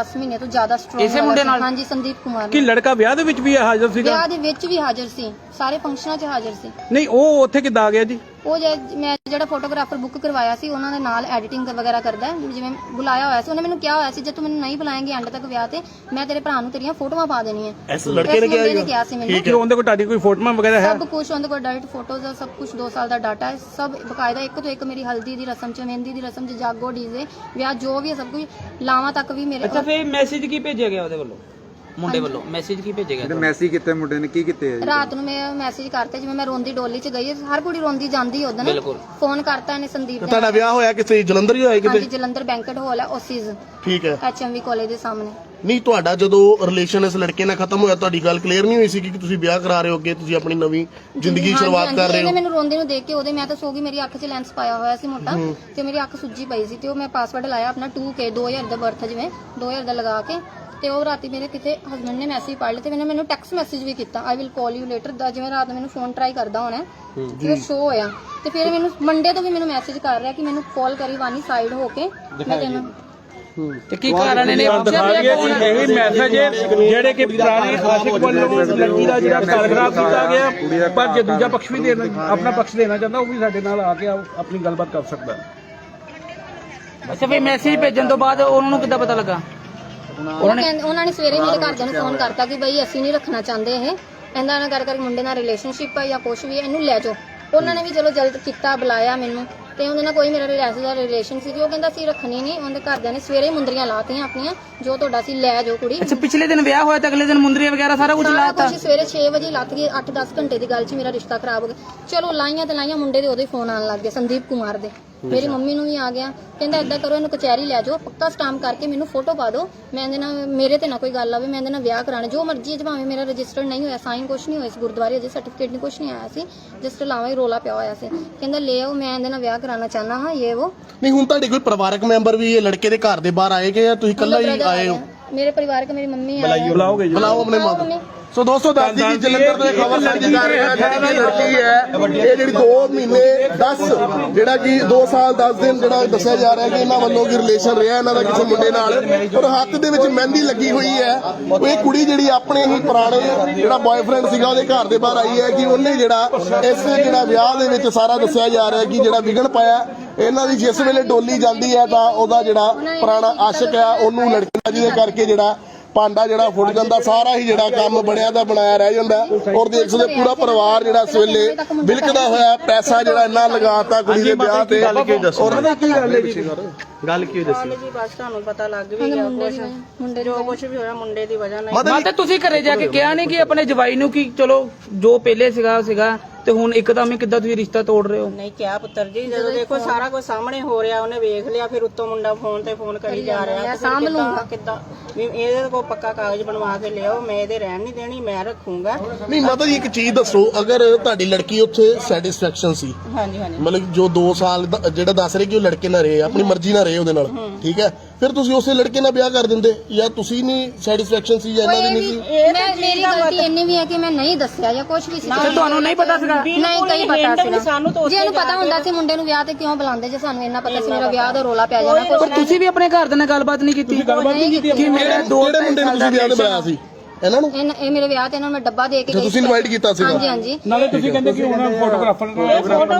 10 ਮਹੀਨੇ ਤੋਂ ਜ਼ਿਆਦਾ ਸਟਰੋਂਗ ਇਸੇ ਮੁੰਡੇ ਨਾਲ? ਹਾਂਜੀ ਸੰਦੀਪ ਕੁਮਾਰ ਕਿ ਨਾਲ। ਲੜਕਾ ਵਿਆਹ ਦੇ ਵਿੱਚ ਵੀ ਹਾਜ਼ਰ ਸੀਗਾ? ਵਿਆਹ ਦੇ ਵਿੱਚ ਵੀ ਹਾਜ਼ਰ ਸੀ। ਸਾਰੇ ਫੰਕਸ਼ਨਾਂ 'ਚ ਹਾਜ਼ਰ ਸੀ। ਨਹੀਂ ਉਹ ਉੱਥੇ ਕਿੱਦਾਂ ਆ ਗਿਆ ਜੀ? ਉਹ ਜੇ ਮੈਂ ਜਿਹੜਾ ਫੋਟੋਗ੍ਰਾਫਰ ਬੁੱਕ ਕਰਵਾਇਆ ਸੀ ਉਹਨਾਂ ਦੇ ਨਾਲ ਐਡੀਟਿੰਗ ਵਗੈਰਾ ਕਰਦਾ। ਜਿਵੇਂ ਬੁਲਾਇਆ ਹੋਇਆ ਸੀ ਉਹਨੇ ਮੈਨੂੰ ਕਿਹਾ ਹੋਇਆ ਸੀ ਜੇ ਤੂੰ ਮੈਨੂੰ ਨਹੀਂ ਬੁਲਾਏਂਗੀ ਐਂਡ ਤੱਕ ਵਿਆਹ ਤੇ ਮੈਂ ਤੇਰੇ ਭਰਾ ਨੂੰ ਤੇਰੀਆਂ ਫੋਟੋਆਂ ਪਾ ਦੇਣੀਆਂ। ਇਸ ਲੜਕੇ ਨੇ ਕਿਹਾ ਕਿਹਾ ਸੀ ਮੈਨੂੰ। ਕਿ ਉਹਦੇ ਕੋਲ ਤੁਹਾਡੀ ਕੋਈ ਫੋਟੋਆਂ ਵਗੈਰਾ ਹੈ? ਸਭ ਕੁਝ ਉਹਦੇ ਕੋਲ ਡਾਇਰੈਕਟ ਫੋਟੋਜ਼ ਆ ਸਭ ਕੁਝ 2 ਸਾਲ ਦਾ ਡਾਟਾ ਹੈ। ਸਭ ਬਕਾਇਦਾ ਇੱਕ ਤੋਂ ਇੱਕ ਮੇਰੀ ਹਲਦੀ ਦੀ ਰਸਮ ਚ ਮਹਿੰਦੀ ਦੀ ਰਸਮ ਚ ਜਾਗੋ ਡੀਜ਼ੇ ਵਿਆਹ ਜੋ ਵੀ ਹੈ ਸਭ ਕੁਝ ਲਾਵਾਂ ਤੱਕ ਵੀ ਮੇਰੇ ਅੱਛਾ ਫੇਰ ਮੈਸੇਜ ਕੀ ਭੇਜਿਆ ਗਿਆ ਉਹਦੇ ਵੱਲੋਂ? ਮੁੰਡੇ ਵੱਲੋਂ। ਮੈਸੇਜ ਕੀ ਭੇਜਿਆ ਗਿਆ ਮੈਸੇਜ ਕੀਤੇ ਮੁੰਡੇ ਨੇ? ਕੀ ਕੀਤੇ ਆ ਜੀ ਰਾਤ ਨੂੰ ਮੈਂ ਮੈਸੇਜ ਕਰਤੇ ਜਿਵੇਂ ਮੈਂ ਰੋਂਦੀ ਡੋਲੀ ਚ ਗਈ ਹਰ ਕੁੜੀ ਰੋਂਦੀ ਜਾਂਦੀ ਉਹਦਾਂ ਬਿਲਕੁਲ। ਫੋਨ ਕਰਤਾ ਇਹਨੇ ਸੰਦੀਪ ਨੇ। ਤੁਹਾਡਾ ਵਿਆਹ ਹੋਇਆ ਕਿਤੇ? ਜਲੰਧਰ ਹੀ ਹੋਇਆ ਹਾਂਜੀ ਕਿਤੇ? ਜਲੰਧਰ ਬੈਂਕਟ ਹਾਲ ਹੈ ਓਸੀਜ਼ ਠੀਕ ਹੈ। ਐਚਐਮਵੀ ਕਾਲਜ ਦੇ ਸਾਹਮਣੇ। ਨਹੀਂ ਤੁਹਾਡਾ ਜਦੋਂ ਰਿਲੇਸ਼ਨ ਇਸ ਲੜਕੇ ਨਾਲ ਖਤਮ ਹੋਇਆ ਤੁਹਾਡੀ ਗੱਲ ਕਲੀਅਰ ਨਹੀਂ ਹੋਈ ਸੀ ਕਿ ਤੁਸੀਂ ਵਿਆਹ ਕਰਾ ਰਹੇ ਹੋ ਅੱਗੇ ਤੁਸੀਂ ਆਪਣੀ ਨਵੀਂ ਜ਼ਿੰਦਗੀ ਦੀ ਹਾਂਜੀ, ਸ਼ੁਰੂਆਤ ਹਾਂਜੀ, ਕਰ ਰਹੇ ਇਹਨੇ ਹੋ ਮੈਨੂੰ ਰੋਂਦੇ ਨੂੰ ਦੇਖ ਕੇ ਉਹਦੇ ਮੈਂ ਤਾਂ ਸੋ ਗਈ ਮੇਰੀ ਅੱਖ 'ਚ ਲੈਂਸ ਪਾਇਆ ਹੋਇਆ ਸੀ ਮੋਟਾ ਤੇ ਮੇਰੀ ਅੱਖ ਸੁੱਜੀ ਪਈ ਸੀ ਤੇ ਉਹ ਮੈਂ ਪਾਸਵਰਡ ਲਾਇਆ ਆਪਣਾ 2k 2000 ਦਾ ਬਰਥ ਜਿਵੇਂ 2000 ਦਾ ਲਗਾ ਕੇ। ਤੇ ਉਹ ਰਾਤੀ ਮੇਰੇ ਕਿਤੇ ਹਸਬੰਡ ਨੇ ਮੈਸੇਜ ਪੜ੍ਹ ਲਿਆ ਤੇ ਮੈਨੇ ਮੈਨੂੰ ਟੈਕਸਟ ਮੈਸੇਜ ਵੀ ਕੀਤਾ। I will call you later ਦਾ ਜਿਵੇਂ ਰਾਤ ਨੂੰ ਮੈਨੂੰ ਫੋਨ ਟਰਾਈ ਕਰਦਾ ਹੋਣਾ ਤੇ ਉਹ ਸ਼ੋ ਹੋਇਆ। ਤੇ ਫਿਰ ਮੈਨੂੰ ਮੰਡੇ ਤੋਂ ਵੀ ਮੈਨੂੰ ਮੈਸੇਜ ਕਰ ਰਿਹਾ ਕਿ ਮੈਨੂੰ ਕਾਲ ਕਰੀ ਵਾਨੀ ਸਾਈਡ ਹੋ ਕੇ। ਮੈਂ ਤੈਨੂੰ ਤੇ ਕੀ ਕਾਰਨ ਇਹਨੇ ਦਿਖਾ ਦਈਏ ਕਿ ਇਹ ਮੈਸੇਜ ਜਿਹੜੇ ਕਿ ਪੁਰਾਣੇ ਆਸ਼ਿਕ ਵੱਲੋਂ ਲੜਕੀ ਦਾ ਜਿਹੜਾ ਕਾਲਗ੍ਰਾਫ ਕੀਤਾ ਗਿਆ ਪਰ ਜੇ ਦੂਜਾ ਪਕਸ਼ ਵੀ ਦੇਣਾ ਆਪਣਾ ਪਕਸ਼ ਦੇਣਾ ਚਾਹੁੰਦਾ ਉਹ ਵੀ ਸਾਡੇ ਨਾਲ ਆ ਕੇ ਆਪ- ਆਪਣੀ ਗੱਲਬਾਤ ਕਰ ਸਕਦਾ। ਅੱਛਾ ਫੇਰ ਮੈਸੇਜ ਭੇਜਣ ਤੋਂ ਬਾਅਦ ਉਹਨਾਂ ਨੂੰ ਕਿੱਦਾਂ ਪਤਾ ਲੱਗਾ? ਕਹਿੰਦੇ ਉਹਨਾਂ ਨੇ ਸਵੇਰੇ ਮੇਰੇ ਘਰਦਿਆਂ ਨੂੰ ਫੋਨ ਕਰਤਾ ਕਿ ਬਈ ਅਸੀਂ ਨਹੀਂ ਰੱਖਣਾ ਚਾਹੁੰਦੇ ਇਹ। ਇਹਦਾ ਨਾਲ ਕਰ ਕਰਕੇ ਮੁੰਡੇ ਨਾਲ ਰਿਲੇਸ਼ਨਸ਼ਿਪ ਆ ਜਾਂ ਕੁਝ ਵੀ ਇਹਨੂੰ ਲੈ ਜਾਓ। ਉਹਨਾਂ ਨੇ ਵੀ ਚਲੋ ਜਲਦ ਕੀਤਾ ਬੁਲਾਇਆ ਮੈਨੂੰ। ਤੇ ਉਹਦੇ ਨਾਲ ਕੋਈ ਮੇਰਾ ਰਿਲੇਸ਼ਨ ਦਾ ਰਿਲੇਸ਼ਨ ਸੀ ਉਹ ਕਹਿੰਦਾ ਸੀ ਰੱਖਣੀ ਨਹੀਂ। ਉਹਦੇ ਘਰਦਿਆਂ ਨੇ ਸਵੇਰੇ ਹੀ ਮੁੰਦਰੀਆਂ ਲਾਤੀਆਂ ਆਪਣੀਆਂ ਜੋ ਤੁਹਾਡਾ ਸੀ ਲੈ ਜਾਓ ਕੁੜੀ। ਅੱਛਾ ਪਿਛਲੇ ਦਿਨ ਵਿਆਹ ਹੋਇਆ ਤਾਂ ਅਗਲੇ ਦਿਨ ਮੁੰਦਰੀਆਂ ਵਗੈਰਾ ਸਾਰਾ ਕੁਝ ਸਾਰਾ ਲਾਤਾ? ਕੁਝ ਸਵੇਰੇ 6 ਵਜੇ ਲੱਤ ਗਈ 8-10 ਘੰਟੇ ਦੀ ਗੱਲ 'ਚ ਮੇਰਾ ਰਿਸ਼ਤਾ ਖਰਾਬ ਹੋ ਗਿਆ। ਚਲੋ ਲਾਈਆਂ ਤੇ ਲਾਈਆਂ ਮੁੰਡੇ ਦੇ ਉਹਦੇ ਫੋਨ ਆਣ ਲੱਗ ਗਏ ਸੰਦੀਪ ਕੁਮਾਰ ਦੇ। ਮੇਰੀ ਮੰਮੀ ਨੂੰ ਵੀ ਆ ਗਿਆ। ਕਹਿੰਦਾ ਏਦਾਂ ਕਰੋ ਇਹਨੂੰ ਕਚਹਿਰੀ ਲੈ ਜਾਓ ਪੱਕਾ ਸਟਾਂਪ ਕਰਕੇ ਮੈਨੂੰ ਫੋਟੋ ਪਾ ਦਿਓ। ਮੈਂ ਇਹਦੇ ਨਾਲ ਮੇਰੇ ਤੇ ਨਾ ਕੋਈ ਗੱਲ ਆਵੇ ਮੈਂ ਇਹਦੇ ਨਾਲ ਵਿਆਹ ਕਰਾਣਾ ਜੋ ਮਰਜ਼ੀ ਹੈ ਜੇ ਭਾਵੇਂ ਮੇਰਾ ਰਜਿਸਟਰਡ ਨਹੀਂ ਹੋਇਆ ਸਾਈਨ ਕੁਛ ਨਹੀਂ ਹੋਇਆ ਸੀ ਗੁਰਦੁਆਰੇ ਅਜੇ ਸਰਟੀਫਿਕੇਟ ਨਹੀਂ ਕੁਛ ਨਹੀਂ ਆਇਆ ਸੀ। ਜਸਟ ਲਾਵਾਂ ਹੀ ਰੋਲਾ ਪਿਆ ਹੋਇਆ ਸੀ। ਕਹਿੰਦਾ ਲੈ ਆਓ ਮੈਂ ਇਹਦੇ ਨਾਲ ਵਿਆਹ ਕਰਾਣਾ ਚਾਹਨਾ ਹਾਂ ਇਹ ਉਹ। ਨਹੀਂ ਹੁਣ ਤੁਹਾਡੇ ਕੋਈ ਪਰਿਵਾਰਕ ਮੈਂਬਰ ਵੀ ਇਹ ਲੜਕੇ ਦੇ ਘਰ ਦੇ ਬਾਹਰ ਆਏ ਕਿ ਜਾਂ ਤੁਸੀਂ ਇਕੱਲਾ ਹੀ ਆਏ ਹੋ। ਮੇਰੇ ਪਰਿਵਾਰਕ ਮੇਰੀ ਮੰਮੀ ਆਈ ਬੁਲਾਓਗੇ ਜੀ। ਬੁਲਾਓ ਆਪਣੇ ਮਾਤਾ। ਮੰਮੀ। ਸੋ ਦੋਸਤੋ ਦੱਸ ਦੀ ਕਿ ਜਲੰਧਰ ਤੋਂ ਇਹ ਖਬਰ ਸਾਂਝੀ ਕਰ ਰਹੇ ਹਾਂ ਜਿਹੜੀ ਲੜਕੀ ਹੈ। ਇਹ ਜਿਹੜੀ 2 ਮਹੀਨੇ 10 ਜਿਹੜਾ ਕਿ 2 ਸਾਲ 10 ਦਿਨ ਜਿਹੜਾ ਦੱਸਿਆ ਜਾ ਰਿਹਾ ਕਿ ਇਹਨਾਂ ਵੱਲੋਂ ਕਿ ਰਿਲੇਸ਼ਨ ਰਿਹਾ ਇਹਨਾਂ ਦਾ ਕਿਸੇ ਮੁੰਡੇ ਨਾਲ। ਔਰ ਹੱਥ ਦੇ ਵਿੱਚ ਮਹਿੰਦੀ ਲੱਗੀ ਹੋਈ ਹੈ। ਉਹ ਇਹ ਕੁੜੀ ਜਿਹੜੀ ਆਪਣੇ ਹੀ ਪੁਰਾਣੇ ਜਿਹੜਾ ਬॉयਫ੍ਰੈਂਡ ਸੀਗਾ ਉਹਦੇ ਘਰ ਦੇ ਬਾਹਰ ਆਈ ਹੈ ਕਿ ਉਹਨੇ ਜਿਹੜਾ ਇਸ ਜਿਹੜਾ ਵਿਆਹ ਦੇ ਵਿੱਚ ਸਾਰਾ ਦੱਸਿਆ ਜਾ ਰਿਹਾ ਕਿ ਜਿਹੜਾ ਵਿਗਣ ਪਾਇਆ ਇਹਨਾਂ ਦੀ ਜਿਸ ਵੇਲੇ ਡੋਲੀ ਜਾਂਦੀ ਹੈ ਤਾਂ ਉਹਦਾ ਜਿਹੜਾ ਪੁਰਾਣਾ ਆਸ਼ਿਕ ਹੈ ਉਹਨੂੰ ਲੜਕੀ ਦਾ ਜਿਹਦੇ ਕਰਕੇ ਜਿਹੜਾ ਪਾਂਡਾ ਜਿਹੜਾ ਫੁੱਟ ਜਾਂਦਾ ਸਾਰਾ ਹੀ ਜਿਹੜਾ ਕੰਮ ਬਣਿਆ ਦਾ ਬਣਾਇਆ ਰਹਿ ਜਾਂਦਾ। ਔਰ ਦੇਖ ਸਕਦੇ ਪੂਰਾ ਪਰਿਵਾਰ ਜਿਹੜਾ ਇਸ ਵੇਲੇ ਬਿਲਕਦਾ ਹੋਇਆ ਪੈਸਾ ਜਿਹੜਾ ਇੰਨਾ ਲਗਾਤਾ ਕੁੜੀ ਦੇ ਵਿਆਹ ਤੇ। ਔਰ ਕੀ ਗੱਲ ਹੈ ਜੀ ਗੱਲ ਕੀ ਦੱਸੀ ਜੀ ਬਸ ਤੁਹਾਨੂੰ ਪਤਾ ਲੱਗ ਵੀ ਗਿਆ ਮੁੰਡੇ ਜੋ ਕੁਛ ਵੀ ਹੋਇਆ ਮੁੰਡੇ ਦੀ ਵਜ੍ਹਾ ਨਾਲ ਮਾਤਾ ਤੁਸੀਂ ਘਰੇ ਜਾ ਕੇ ਕਿਹਾ ਨਹੀਂ ਕਿ ਆਪਣੇ ਜਵਾਈ ਨੂੰ ਕਿ ਚਲੋ ਜੋ ਪਹਿਲੇ ਸੀਗਾ ਸੀਗਾ। ਤੇ ਹੁਣ ਇੱਕਦਮ ਹੀ ਕਿੱਦਾਂ ਤੁਸੀਂ ਰਿਸ਼ਤਾ ਤੋੜ ਰਹੇ ਹੋ? ਨਹੀਂ ਕਿਹਾ ਪੁੱਤਰ ਜੀ ਜਦੋਂ ਦੇਖੋ ਸਾਰਾ ਕੁਝ ਸਾਹਮਣੇ ਹੋ ਰਿਹਾ ਉਹਨੇ ਵੇਖ ਲਿਆ ਫਿਰ ਉੱਤੋਂ ਮੁੰਡਾ ਫੋਨ ਤੇ ਫੋਨ ਕਰੀ ਜਾ ਰਿਹਾ ਸਾਂਭ ਕਿੱਦਾਂ- ਲੂੰਗਾ। ਕਿੱਦਾਂ? ਵੀ ਇਹਦੇ ਕੋਲ ਪੱਕਾ ਕਾਗਜ਼ ਬਣਵਾ ਕੇ ਲਿਆਓ ਮੈਂ ਇਹਦੇ ਰਹਿਣ ਨਹੀਂ ਦੇਣੀ ਮੈਂ ਰੱਖੂੰਗਾ। ਨਹੀਂ ਮਾਤਾ ਜੀ ਇੱਕ ਚੀਜ਼ ਦੱਸੋ ਅਗਰ ਤੁਹਾਡੀ ਲੜਕੀ ਉੱਥੇ ਸੈਟੀਸਫੈਕਸ਼ਨ ਸੀ ਹਾਂਜੀ ਹਾਂਜੀ। ਮਤਲਬ ਜੋ 2 ਸਾਲ ਦਾ- ਜਿਹੜਾ ਦੱਸ ਰਹੇ ਕਿ ਉਹ ਲੜਕੇ ਨਾਲ ਰਹੇ ਆਪਣੀ ਮਰਜ਼ੀ ਨਾਲ ਰਹੇ ਉਹਦੇ ਨਾਲ ਠੀਕ ਹੈ? ਫਿਰ ਤੁਸੀਂ ਉਸੇ ਲੜਕੇ ਨਾਲ ਵਿਆਹ ਕਰ ਦਿੰਦੇ ਜਾਂ ਤੁਸੀਂ ਨਹੀਂ ਸੈਟੀਸਫੈਕਸ਼ਨ ਸੀ ਜਾਂ ਇਹਨਾਂ ਦੀ ਨਹੀਂ ਸੀ? ਮੈਂ ਮੇਰੀ ਗਲਤੀ ਇੰਨੀ ਵੀ ਹੈ ਕਿ ਮੈਂ ਨਹੀਂ ਦੱਸਿਆ ਜਾਂ ਕੁਝ ਵੀ ਸੀ। ਅੱਛਾ ਤੁਹਾਨੂੰ ਨਹੀਂ ਪਤਾ ਸੀਗਾ? ਨਹੀਂ ਕਈ ਪਤਾ ਸੀ ਸਾਨੂੰ ਤਾਂ ਜੇ ਇਹਨੂੰ ਪਤਾ ਹੁੰਦਾ ਸੀ ਮੁੰਡੇ ਨੂੰ ਵਿਆਹ ਤੇ ਕਿਉਂ ਬੁਲਾਉਂਦੇ ਜੇ ਸਾਨੂੰ ਇੰਨਾ ਪਤਾ ਸੀ ਮੇਰਾ ਵਿਆਹ ਦਾ ਰੋਲਾ ਪੈ ਜਾਣਾ ਪਰ ਤੁਸੀਂ ਵੀ ਆਪਣੇ ਘਰ ਦੇ ਨਾਲ ਗੱਲਬਾਤ ਨਹੀਂ ਕੀਤੀ? ਗੱਲਬਾਤ ਨਹੀਂ ਕੀਤੀ ਕਿ ਮੇਰਾ ਦੋ ਮੁੰਡੇ ਨੂੰ ਤੁਸੀਂ ਵਿਆਹ ਤੇ ਬੁਲਾਇਆ ਸੀ? ਇਹਨਾਂ ਨੂੰ? ਇਹ ਇਹ ਮੇਰੇ ਵਿਆਹ ਤੇ ਇਹਨਾਂ ਨੂੰ ਮੈਂ ਡੱਬਾ ਦੇ ਕੇ ਗਈ ਤੁਸੀਂ ਇਨਵਾਈਟ ਕੀਤਾ ਸੀਗਾ। ਹਾਂਜੀ ਹਾਂਜੀ। ਨਾਲੇ ਤੁਸੀਂ ਕਹਿੰਦੇ ਕਿ ਉਹਨਾਂ ਫੋਟੋਗ੍ਰਾਫਰ ਫੋਟੋ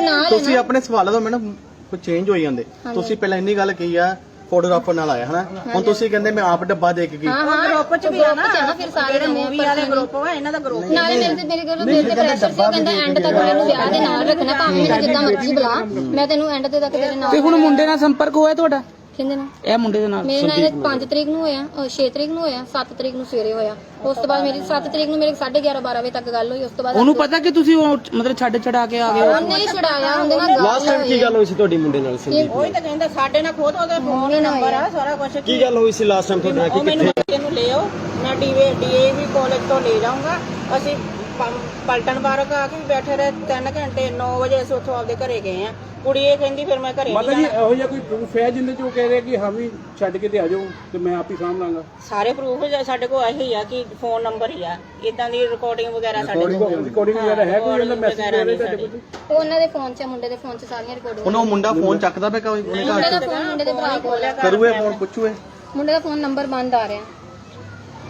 ਨਾਲ ਤੁਸੀਂ ਆਪਣੇ ਸਵਾਲਾਂ ਤੋਂ ਮੈਡਮ ਕੁਝ ਚੇਂਜ ਹੋਈ ਜਾਂਦੇ। ਤੁਸੀਂ ਪਹਿਲਾਂ ਇੰਨੀ ਗੱਲ ਕਹੀ ਆ ਫੋਟੋਗ੍ਰਾਫਰ ਨਾਲ ਆਇਆ ਹਨਾ? ਹੁਣ ਤੁਸੀਂ ਕਹਿੰਦੇ ਮੈਂ ਆਪ ਡੱਬਾ ਦੇ ਕੇ ਗਈ। ਹਾਂ ਹਾਂ ਗਰੁੱਪ ਚ ਵੀ ਆ ਨਾ। ਫਿਰ ਸਾਰੇ ਜਣੇ ਮੂਵੀ ਵਾਲੇ ਗਰੁੱਪ ਵਾ ਇਹਨਾਂ ਦਾ ਗਰੁੱਪ ਨਾਲੇ ਮੇਰੇ ਤੇ ਮੇਰੇ ਕੋਲ ਮੇਰੇ ਤੇ ਪ੍ਰੈਸ਼ਰ ਸੀ ਕਹਿੰਦਾ ਐਂਡ ਤੱਕ ਮੈਨੂੰ ਵਿਆਹ ਦੇ ਨਾਲ ਰੱਖਣਾ ਭਾਵੇਂ ਮੈਨੂੰ ਜਿੱਦਾਂ ਮਰਜ਼ੀ ਬੁਲਾ। ਮੈਂ ਤੈਨੂੰ ਐਂਡ ਤੇ ਤੱਕ ਤੇਰੇ ਨਾਲ ਤੇ ਹੁਣ ਮੁੰਡੇ ਨਾਲ ਸੰਪਰਕ ਹੋਇਆ ਤੁਹਾਡਾ? ਕਹਿੰਦੇ ਨਾ ਇਹ ਮੁੰਡੇ ਦੇ ਨਾਲ ਮੇਰੇ ਨਾਲ 5 ਤਰੀਕ ਨੂੰ ਹੋਇਆ 6 ਤਰੀਕ ਨੂੰ ਹੋਇਆ 7 ਤਰੀਕ ਨੂੰ ਸਵੇਰੇ ਹੋਇਆ। ਉਸ ਤੋਂ ਬਾਅਦ ਮੇਰੀ 7 ਤਰੀਕ ਨੂੰ ਮੇਰੇ 11:30 12 ਵਜੇ ਤੱਕ ਗੱਲ ਹੋਈ ਉਸ ਤੋਂ ਬਾਅਦ ਉਹਨੂੰ ਪਤਾ ਕਿ ਤੁਸੀਂ ਉਹ ਮਤਲਬ ਛੱਡ ਛੜਾ ਕੇ ਆ ਗਏ ਹੋ? ਉਹਨੇ ਹੀ ਛੁਡਾਇਆ ਉਹਦੇ ਨਾਲ ਗੱਲ ਲਾਸਟ ਟਾਈਮ ਕੀ ਗੱਲ ਹੋਈ ਸੀ ਤੁਹਾਡੀ ਮੁੰਡੇ ਨਾਲ ਸੰਦੀਪ ਉਹੀ ਤਾਂ ਕਹਿੰਦਾ ਸਾਡੇ ਨਾਲ ਖੁਦ ਉਹਦੇ ਫੋਨ ਨੰਬਰ ਆ ਸਾਰਾ ਕੁਝ ਕੀ ਗੱਲ ਹੋਈ ਸੀ ਲਾਸਟ ਟਾਈਮ ਤੁਹਾਡੇ ਨਾਲ? ਉਹ ਮੈਨੂੰ ਬੱਚੇ ਨੂੰ ਲੈ ਆਓ ਮੈਂ ਡੀਵੇ ਡੀਏਵੀ ਕਾਲਜ ਤੋਂ ਲੈ ਜਾਊਂਗਾ ਅਸੀਂ ਪ- ਪਲਟਨ ਪਾਰਕ ਆ ਕੇ ਵੀ ਬੈਠੇ ਰਹੇ 3 ਘੰਟੇ 9 ਵਜੇ ਅਸੀਂ ਉੱਥੋਂ ਆਪਦੇ ਘਰੇ ਗਏ ਆ ਕੁੜੀ ਇਹ ਕਹਿੰਦੀ ਫਿਰ ਮੈਂ ਘਰੇ ਮਾਤਾ ਨਹੀਂ ਜੀ ਜਾਣਾ। ਇਹੋ ਜਿਹਾ ਕੋਈ ਪ੍ਰੂਫ ਹੈ ਜਿੰਦੇ ਚ ਉਹ ਕਹਿ ਰਹੇ ਕਿ ਹਾਂ ਵੀ ਛੱਡ ਕੇ ਤੇ ਆ ਜਾਓ ਤੇ ਮੈਂ ਆਪ ਹੀ ਸਾਂਭ ਲਾਂਗਾ? ਸਾਰੇ ਪ੍ਰੂਫ ਸਾਡੇ ਕੋਲ ਇਹੀ ਆ ਕਿ ਫੋਨ ਨੰਬਰ ਹੀ ਆ। ਇਦਾਂ ਦੀ ਰਿਕਾਰਡਿੰਗ ਵਗੈਰਾ ਸਾਡੇ ਕੋਲ ਰਿਕਾਰਡਿੰਗ ਵਗੈਰਾ ਹੈ ਕੋਈ ਉਹਦਾ ਮੈਸੇਜ ਵਗੈਰਾ ਨਹੀਂ ਤੁਹਾਡੇ। ਕੋਲ? ਉਹਨਾਂ ਦੇ ਫੋਨ 'ਚ ਮੁੰਡੇ ਦੇ ਫੋਨ 'ਚ ਸਾਰੀਆਂ ਰਿਕਾਰਡਿੰਗ ਹੁਣ ਉਹ ਮੁੰਡਾ ਫੋਨ ਚੱਕਦਾ ਪਿਆ ਕੋਈ ਉਹਨੇ ਮੁੰਡੇ ਘਰ ਦਾ ਫੋਨ ਮੁੰਡੇ ਦੇ ਭਰਾ ਕੋਲ ਹੈ ਕਰੂਏ ਫੋਨ ਪੁੱਛੂਏ। ਮੁੰਡੇ ਦਾ ਫੋਨ ਨੰਬਰ ਬੰਦ ਆ ਰਿਹਾ।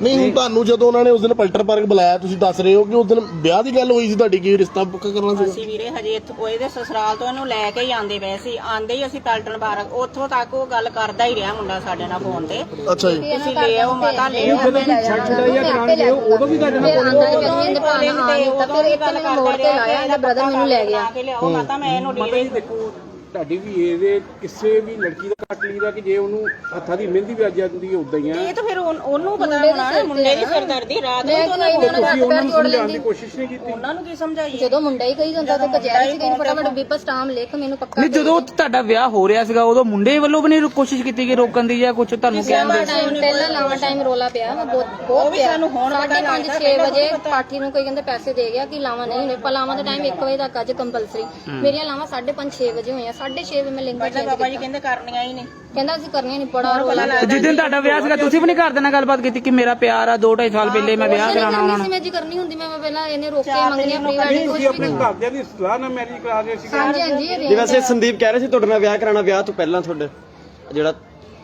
ਨਹੀਂ ਹੁਣ ਤੁਹਾਨੂੰ ਜਦੋਂ ਉਹਨਾਂ ਨੇ ਉਸ ਦਿਨ ਪਲਟਰ ਪਾਰਕ ਬੁਲਾਇਆ ਤੁਸੀਂ ਦੱਸ ਰਹੇ ਹੋ ਕਿ ਉਸ ਦਿਨ ਵਿਆਹ ਦੀ ਗੱਲ ਹੋਈ ਸੀ ਤੁਹਾਡੀ ਕੀ ਰਿਸ਼ਤਾ ਪੱਕਾ ਕਰਨਾ ਸੀ ਅਸੀਂ ਵੀਰੇ ਹਜੇ ਇੱਥੋਂ ਉਹ ਇਹਦੇ ਸਸਰਾਲ ਤੋਂ ਇਹਨੂੰ ਲੈ ਕੇ ਹੀ ਆਂਦੇ ਪਏ ਸੀ। ਆਂਦੇ ਹੀ ਅਸੀਂ ਪਲਟਣ ਬਾਰਕ ਉੱਥੋਂ ਤੱਕ ਉਹ ਗੱਲ ਕਰਦਾ ਹੀ ਰਿਹਾ ਮੁੰਡਾ ਸਾਡੇ ਨਾਲ ਫੋਨ ਤੇ। ਅੱਛਾ ਜੀ। ਤੁਸੀਂ ਲੈ ਆਓ ਮਾਤਾ ਲੈ ਆਓ ਉਦੋਂ ਵੀ ਤੁਹਾਡੇ ਨਾਲ ਆਂਦਾ ਕਿ ਪਹਿਲਾਂ ਇਹਦੇ ਭਰਾ ਨਾਲ ਆ ਨਹੀਂ ਤਾਂ ਫਿਰ ਇੱਥੇ ਮੈਨੂੰ ਮੋੜ ਕੇ ਲਾਇਆ ਇਹਦਾ ਬ੍ਰਦਰ ਮੈਨੂੰ ਲੈ ਗਿਆ। ਆ ਕੇ ਲਿਆਓ ਮਾਤਾ ਮੈਂ ਇਹਨੂੰ ਦੇਖੋ ਤੁਹਾਡੀ ਵੀ ਇਹਦੇ ਕਿਸੇ ਵੀ ਲੜਕੀ ਦਾ ਕੱਟ ਲਈਦਾ ਕਿ ਜੇ ਉਹਨੂੰ ਹੱਥਾਂ ਦੀ ਮਹਿੰਦੀ ਵੀ ਆ ਜਾਂਦੀ ਹੈ ਉਦਾਂ ਹੀ ਆ। ਇਹ ਤਾਂ ਫਿਰ ਉਹਨ- ਉਹਨੂੰ ਪਤਾ ਹੋਣਾ ਨਾ ਮੁੰਡੇ ਦੀ ਸਿਰਦਰਦੀ ਰਾਤ ਨੂੰ ਤਾਂ ਕੋਈ ਨਾ ਹੱਥ ਪੈਰ ਜੋੜ ਲੈਂਦੀ ਕੋਸ਼ਿਸ਼ ਨਹੀਂ ਕੀਤੀ। ਉਹਨਾਂ ਨੂੰ ਕੀ ਸਮਝਾਈਏ? ਜਦੋਂ ਮੁੰਡਾ ਹੀ ਕਹੀ ਜਾਂਦਾ ਤਾਂ ਕਚਹਿਰੀ ਚ ਗਈ ਫਟਾਫਟ ਬੀਪਾ ਸਟਾਮ ਲਿਖ ਮੈਨੂੰ ਪੱਕਾ ਨਹੀਂ ਜਦੋਂ ਤੁਹਾਡਾ ਵਿਆਹ ਹੋ ਰਿਹਾ ਸੀਗਾ ਉਦੋਂ ਮੁੰਡੇ ਵੱਲੋਂ ਵੀ ਨਹੀਂ ਕੋਸ਼ਿਸ਼ ਕੀਤੀ ਕਿ ਰੋਕਣ ਦੀ ਜਾਂ ਕੁਝ ਤੁਹਾਨੂੰ ਕਹਿਣ ਦੇ? ਟਾਈਮ ਪਹਿਲਾਂ ਲਾਵਾ ਟਾਈਮ ਰੋਲਾ ਪਿਆ ਵਾ ਬਹੁਤ ਬਹੁਤ ਪਿਆ। ਸਾਨੂੰ ਹੁਣ ਪਤਾ ਸਾਢੇ ਪੰਜ 6 ਵਜੇ ਪਾਠੀ ਨੂੰ ਕੋਈ ਕਹਿੰਦੇ ਪੈਸੇ ਦੇ ਗਿਆ ਕਿ ਲਾਵਾ ਨਹੀਂ ਹੋਣੇ ਪਰ ਲਾਵਾ ਦਾ ਟਾਈਮ 1 ਵਜੇ ਤੱਕ ਅੱਜ ਕੰਪਲਸਰੀ। ਮੇਰੀਆਂ ਲਾਵਾ 5:30 6 ਵਜੇ ਹੋਈਆਂ 6:30 ਵਜੇ ਮੈਂ ਲਿੰਕ ਪਹਿਲਾਂ ਬਾਬਾ ਜੀ ਕਹਿੰਦੇ ਕਰਨੀਆਂ ਹੀ ਨਹੀਂ। ਕਹਿੰਦਾ ਅਸੀਂ ਕਰਨੀਆਂ ਨਹੀਂ ਬੜਾ ਰੋਲਾ ਤੇ ਜਿਸ ਦਿਨ ਤੁਹਾਡਾ ਵਿਆਹ ਸੀਗਾ ਤੁਸੀਂ ਵੀ ਨਹੀਂ ਘਰ ਦੇ ਨਾਲ ਗੱਲਬਾਤ ਕੀਤੀ ਕਿ ਮੇਰਾ ਪਿਆਰ ਆ 2 2.5 ਸਾਲ ਪਹਿਲੇ ਮੈਂ ਵਿਆਹ ਕਰਾਉਣਾ ਕਰਨੀ ਸੀ ਮੈਂ ਜੀ ਕਰਨੀ ਹੁੰਦੀ ਮੈਂ ਪਹਿਲਾਂ ਇਹਨੇ ਰੋਕ ਕੇ ਮੰਗਣੀਆਂ ਪ੍ਰੀ ਵੈਡਿੰਗ ਕੁਝ ਤੁਸੀਂ ਵੀ ਨਹੀਂ। ਘਰਦਿਆਂ ਦੀ ਸਲਾਹ ਨਾਲ ਮੈਰਿਜ ਕਰਾ ਰਹੇ ਸੀ। ਹਾਂਜੀ ਹਾਂਜੀ ਇਹ ਜੀ ਵੈਸੇ ਸੰਦੀਪ ਕਹਿ ਰਹੇ ਸੀ ਤੁਹਾਡੇ ਨਾਲ ਵਿਆਹ ਕਰਾਉਣਾ ਵਿਆਹ ਤੋਂ ਪਹਿਲਾਂ ਤੁਹਾਡੇ ਜਿਹੜਾ